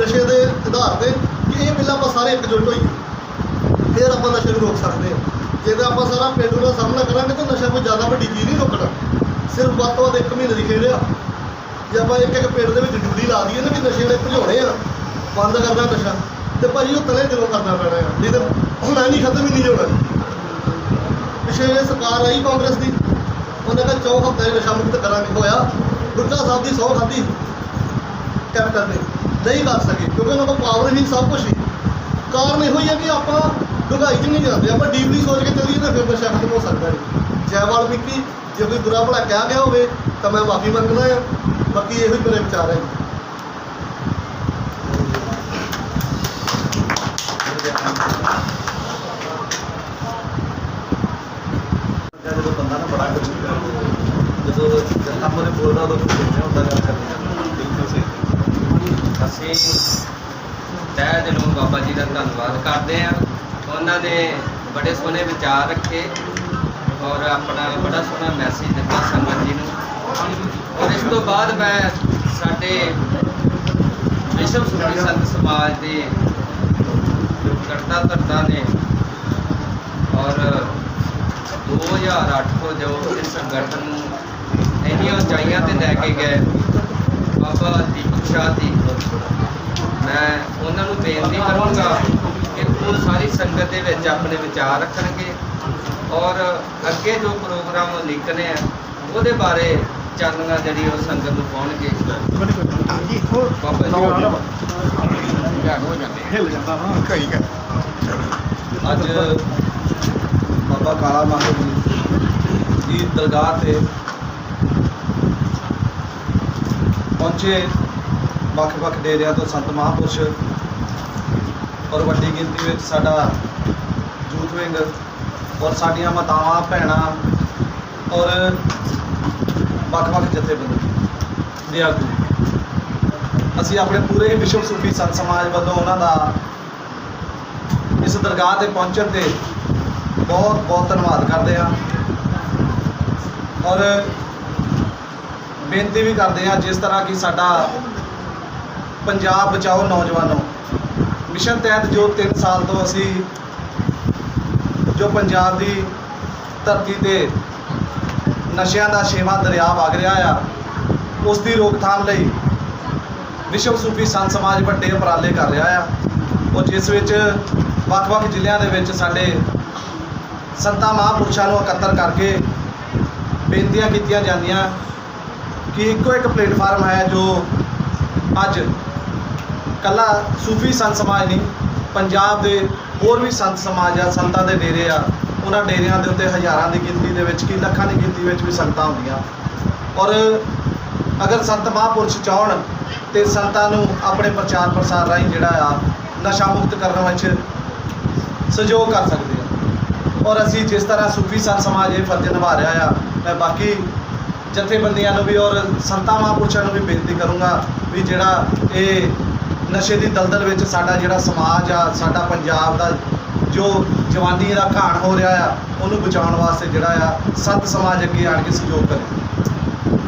ਨਸ਼ੇ ਦੇ ਆਧਾਰ ਤੇ ਕਿ ਇਹ ਪਹਿਲਾਂ ਆਪਾਂ ਸਾਰੇ ਇਕਜੁੱਟ ਹੋਈਏ, ਫਿਰ ਆਪਾਂ ਨਸ਼ੇ ਨੂੰ ਰੋਕ ਸਕਦੇ ਹਾਂ ਜੇ ਤਾਂ ਆਪਾਂ ਸਾਰਾ ਪਿੰਡ ਦਾ ਸਾਹਮਣਾ ਕਰਾਂਗੇ ਤਾਂ ਨਸ਼ਾ ਕੋਈ ਜ਼ਿਆਦਾ ਵੱਡੀ ਚੀਜ਼ ਨਹੀਂ ਰੋਕਣਾ। ਸਿਰਫ ਵੱਧ ਤੋਂ ਵੱਧ ਇੱਕ ਮਹੀਨੇ ਦੀ ਖੇਡ ਆ। ਜੇ ਆਪਾਂ ਇੱਕ ਇੱਕ ਪਿੰਡ ਦੇ ਵਿੱਚ ਡਿਊਟੀ ਲਾ ਦਈਏ ਨਾ ਕਿ ਨਸ਼ੇ ਵਾਲੇ ਭਜਾਉਣੇ ਆ, ਬੰਦ ਕਰਨਾ ਨਸ਼ਾ, ਤੇ ਭਾਜੀ ਉਹ ਤਲੇ ਦਿਲੋਂ ਕਰਨਾ ਪੈਣਾ ਆ। ਨਹੀਂ ਤਾਂ ਹੁਣ ਐ ਨਹੀਂ ਖਤਮ ਹੀ ਨਹੀਂ ਹੋਣਾ। ਪਿਛੇ ਜੇ ਸਰਕਾਰ ਆਈ ਕਾਂਗਰਸ ਦੀ, ਉਹਨੇ ਕਿਹਾ ਚੌ ਹਫ਼ਤੇ ਨਸ਼ਾ ਮੁਕਤ ਕਰਾਂਗੇ, ਹੋਇਆ। ਗੁਰਦਾ ਸਾਹਿਬ ਦੀ ਸੌ ਖਾਧੀ ਕੈਪਟਨ ਨੇ। ਨਹੀਂ ਕਰ ਸਕੇ, ਕਿਉਂਕਿ ਉਹਨਾਂ ਕੋਲ ਪਾਵਰ ਹੀ ਸਭ ਕੁਝ ਹੀ। ਕਾਰਨ ਇਹੋ ਹੀ ਹੈ ਕਿ ਆਪਾਂ ਡੂੰਘਾਈ 'ਚ ਨਹੀਂ ਜਾਂਦੇ। ਆਪਾਂ ਡੀਪਲੀ ਸੋਚ ਕੇ ਚੱਲੀਏ ਤਾਂ ਫਿਰ ਨਸ਼ਾ ਖਤਮ ਹੋ ਸਕਦਾ ਨਹੀਂ। ਜੈ ਵਾਲਮੀਕੀ ਜੇ ਕੋਈ ਬੁਰਾ ਭਲਾ ਕਿਹਾ ਗਿਆ ਹੋਵੇ, ਤਾਂ ਮੈਂ ਮਾਫੀ ਮੰਗਦਾ ਹਾਂ। ਬਾਕੀ ਇਹੋ ਹੀ ਮੇਰੇ ਵਿਚਾਰ ਹੈ ਜਾਂ। ਜਦੋਂ ਬੰਦਾ ਨਾ ਬੜਾ ਕੁਝ ਜਦੋਂ ਜਦ ਸਾਹਮਣੇ ਬੋਲਦਾ, ਉਦੋਂ ਕੁਝ ਨਹੀਂ ਹੁੰਦਾ, ਗੱਲ ਕਰਨੀ ਅਸੀਂ ਤਹਿ ਦਿਲੋਂ ਬਾਬਾ ਜੀ ਦਾ ਧੰਨਵਾਦ ਕਰਦੇ ਹਾਂ। ਉਹਨਾਂ ਨੇ ਬੜੇ ਸੋਹਣੇ ਵਿਚਾਰ ਰੱਖੇ ਔਰ ਆਪਣਾ ਬੜਾ ਸੋਹਣਾ ਮੈਸੇਜ ਦਿੱਤਾ ਸੰਗਤ ਜੀ ਨੂੰ। ਔਰ ਇਸ ਤੋਂ ਬਾਅਦ ਮੈਂ ਸਾਡੇ ਵਿਸ਼ਵ ਸੁਖੀ ਸੰਤ ਸਮਾਜ ਦੇ ਜੋ ਕਰਤਾ ਧਰਤਾ ਨੇ ਔਰ 2008 ਤੋਂ ਜੋ ਇਸ ਸੰਗਠਨ ਨੂੰ ਇੰਨੀਆਂ ਉਚਾਈਆਂ ਤੇ ਲੈ ਕੇ ਗਏ, ਬਾਬਾ ਦੀਪਕ ਸ਼ਾਹ ਜੀ ਮੈਂ ਉਹਨਾਂ ਨੂੰ ਬੇਨਤੀ ਕਰੂੰਗਾ ਉਹ ਸਾਰੀ ਸੰਗਤ ਦੇ ਵਿੱਚ ਆਪਣੇ ਵਿਚਾਰ ਰੱਖਣਗੇ ਔਰ ਅੱਗੇ ਜੋ ਪ੍ਰੋਗਰਾਮ ਲਿਖਣੇ ਆ ਉਹਦੇ ਬਾਰੇ ਚਾਨਣਾ ਜਿਹੜੀ ਉਹ ਸੰਗਤ ਨੂੰ ਪਾਉਣਗੇ। ਬਾਬਾ ਜੀ ਹਿੱਲ ਜਾਂਦਾ ਹਾਂ ਕਈ ਕਰ ਅੱਜ ਬਾਬਾ ਕਾਲਾ ਮਾਹਰ ਜੀ ਦੀ ਦਰਗਾਹ ਤੇ ਪਹੁੰਚੇ ਵੱਖ-ਵੱਖ ਡੇਰਿਆਂ ਤੋਂ ਸੰਤ ਮਹਾਂਪੁਰਸ਼ ਔਰ ਵੱਡੀ ਗਿਣਤੀ ਵਿੱਚ ਸਾਡਾ ਯੂਥ ਵਿੰਗ ਔਰ ਸਾਡੀਆਂ ਮਾਤਾਵਾਂ, ਭੈਣਾਂ ਔਰ ਵੱਖ-ਵੱਖ ਜਥੇਬੰਦੀ ਦੇ ਆਗੂ। ਅਸੀਂ ਆਪਣੇ ਪੂਰੇ ਵਿਸ਼ਵ ਸੂਫੀ ਸੰਤ ਸਮਾਜ ਵੱਲੋਂ ਉਹਨਾਂ ਦਾ ਇਸ ਦਰਗਾਹ ਤੇ ਪਹੁੰਚਣ ਤੇ ਬਹੁਤ ਬਹੁਤ ਧੰਨਵਾਦ ਕਰਦੇ ਹਾਂ ਔਰ ਬੇਨਤੀ ਵੀ ਕਰਦੇ ਹਾਂ ਜਿਸ ਤਰ੍ਹਾਂ ਕਿ ਸਾਡਾ ਪੰਜਾਬ ਬਚਾਓ ਨੌਜਵਾਨੋ। ਮਿਸ਼ਨ ਤਹਿਤ ਜੋ 3 ਸਾਲ ਤੋਂ ਅਸੀਂ ਜੋ ਪੰਜਾਬ ਦੀ ਧਰਤੀ ਤੇ ਨਸ਼ਿਆਂ ਦਾ ਛੇਵਾਂ ਦਰਿਆ ਵਗ ਰਿਹਾ ਆ, ਉਸ ਦੀ ਰੋਕਥਾਮ ਲਈ ਵਿਸ਼ਵ ਸੂਫੀ ਸੰਤ ਸਮਾਜ ਵੱਡੇ ਉਪਰਾਲੇ ਕਰ ਰਿਹਾ ਆ। ਉਹ ਜਿਸ ਵਿੱਚ ਵੱਖ-ਵੱਖ ਜ਼ਿਲ੍ਹਿਆਂ ਦੇ ਵਿੱਚ ਸਾਡੇ ਸੰਤਾਂ ਮਹਾਂਪੁਰਸ਼ਾਂ ਨੂੰ ਇਕੱਤਰ ਕਰਕੇ ਬੇਨਤੀਆਂ ਕੀਤੀਆਂ ਜਾਂਦੀਆਂ ਕਿ ਇੱਕੋ ਇੱਕ ਪਲੇਟਫਾਰਮ ਹੈ ਜੋ ਅੱਜ ਕੱਲਾ ਸੂਫੀ ਸੰਤ ਸਮਾਜ ਨਹੀਂ, ਪੰਜਾਬ ਦੇ ਹੋਰ ਵੀ ਸੰਤ ਸਮਾਜ ਆ, ਸੰਤਾਂ ਦੇ ਡੇਰੇ ਆ, ਉਹਨਾਂ ਡੇਰਿਆਂ ਦੇ ਉੱਤੇ ਹਜ਼ਾਰਾਂ ਦੀ ਗਿਣਤੀ ਦੇ ਵਿੱਚ ਕੀ ਲੱਖਾਂ ਦੀ ਗਿਣਤੀ ਵਿੱਚ ਵੀ ਸੰਗਤਾਂ ਹੁੰਦੀਆਂ। ਔਰ ਅਗਰ ਸੰਤ ਮਹਾਂਪੁਰਸ਼ ਚਾਹਣ ਤੇ ਸੰਤਾਂ ਨੂੰ ਆਪਣੇ ਪ੍ਰਚਾਰ ਪ੍ਰਸਾਰ ਰਾਹੀਂ ਜਿਹੜਾ ਆ, ਨਸ਼ਾ ਮੁਕਤ ਕਰਨ ਵਿੱਚ ਸਹਿਯੋਗ ਕਰ ਸਕਦੇ ਆ। ਔਰ ਅਸੀਂ ਜਿਸ ਤਰ੍ਹਾਂ ਸੂਫੀ ਸੰਤ ਸਮਾਜ ਇਹ ਫਰਜ਼ ਨਿਭਾ ਰਿਹਾ ਆ, ਮੈਂ ਬਾਕੀ ਜਥੇਬੰਦੀਆਂ ਨੂੰ ਵੀ ਔਰ ਸੰਤਾਂ ਮਹਾਂਪੁਰਸ਼ਾਂ ਨੂੰ ਵੀ ਬੇਨਤੀ ਕਰੂੰਗਾ ਵੀ ਜਿਹੜਾ ਇਹ ਨਸ਼ੇ ਦੀ ਦਲਦਲ ਵਿੱਚ ਸਾਡਾ ਜਿਹੜਾ ਸਮਾਜ ਆ, ਸਾਡਾ ਪੰਜਾਬ ਦਾ ਜੋ ਜਵਾਨੀ ਦਾ ਘਾਣ ਹੋ ਰਿਹਾ ਆ, ਉਹਨੂੰ ਬਚਾਉਣ ਵਾਸਤੇ ਜਿਹੜਾ ਆ, ਸੰਤ ਸਮਾਜ ਅੱਗੇ ਆਣ ਕੇ ਸਹਿਯੋਗ ਕਰੇ।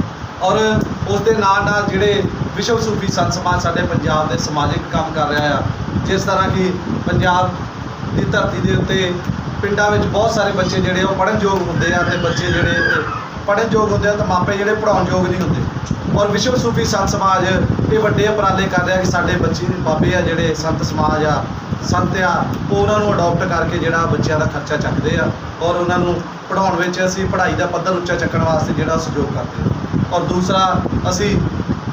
ਔਰ ਉਸ ਦੇ ਨਾਲ ਨਾਲ ਜਿਹੜੇ ਵਿਸ਼ਵ ਸੂਫੀ ਸੰਤ ਸਮਾਜ ਸਾਡੇ ਪੰਜਾਬ ਦੇ ਸਮਾਜਿਕ ਕੰਮ ਕਰ ਰਿਹਾ ਆ, ਜਿਸ ਤਰ੍ਹਾਂ ਕਿ ਪੰਜਾਬ ਦੀ ਧਰਤੀ ਦੇ ਉੱਤੇ ਪਿੰਡਾਂ ਵਿੱਚ ਬਹੁਤ ਸਾਰੇ ਬੱਚੇ ਜਿਹੜੇ ਉਹ ਪੜ੍ਹਨ ਯੋਗ ਹੁੰਦੇ ਆ ਤੇ ਬੱਚੇ ਜਿਹੜੇ ਪੜ੍ਹਨ ਯੋਗ ਹੁੰਦੇ ਆ ਤਾਂ ਮਾਪੇ ਜਿਹੜੇ ਪੜਾਉਣ ਯੋਗ ਨਹੀਂ ਹੁੰਦੇ। ਔਰ ਵਿਸ਼ਵ ਸੂਫੀ ਸੰਤ ਸਮਾਜ ਇਹ ਵੱਡੇ ਉਪਰਾਲੇ ਕਰ ਰਿਹਾ ਕਿ ਸਾਡੇ ਬੱਚੇ ਬਾਬੇ ਆ ਜਿਹੜੇ ਸੰਤ ਸਮਾਜ ਆ, ਸੰਤ ਆ, ਉਹ ਉਹਨਾਂ ਨੂੰ ਅਡਾਪਟ ਕਰਕੇ ਜਿਹੜਾ ਬੱਚਿਆਂ ਦਾ ਖਰਚਾ ਚੱਕਦੇ ਆ ਔਰ ਉਹਨਾਂ ਨੂੰ ਪੜਾਉਣ ਵਿੱਚ ਅਸੀਂ ਪੜ੍ਹਾਈ ਦਾ ਪੱਧਰ ਉੱਚਾ ਚੱਕਣ ਵਾਸਤੇ ਜਿਹੜਾ ਸਹਿਯੋਗ ਕਰਦੇ ਆ। ਔਰ ਦੂਸਰਾ, ਅਸੀਂ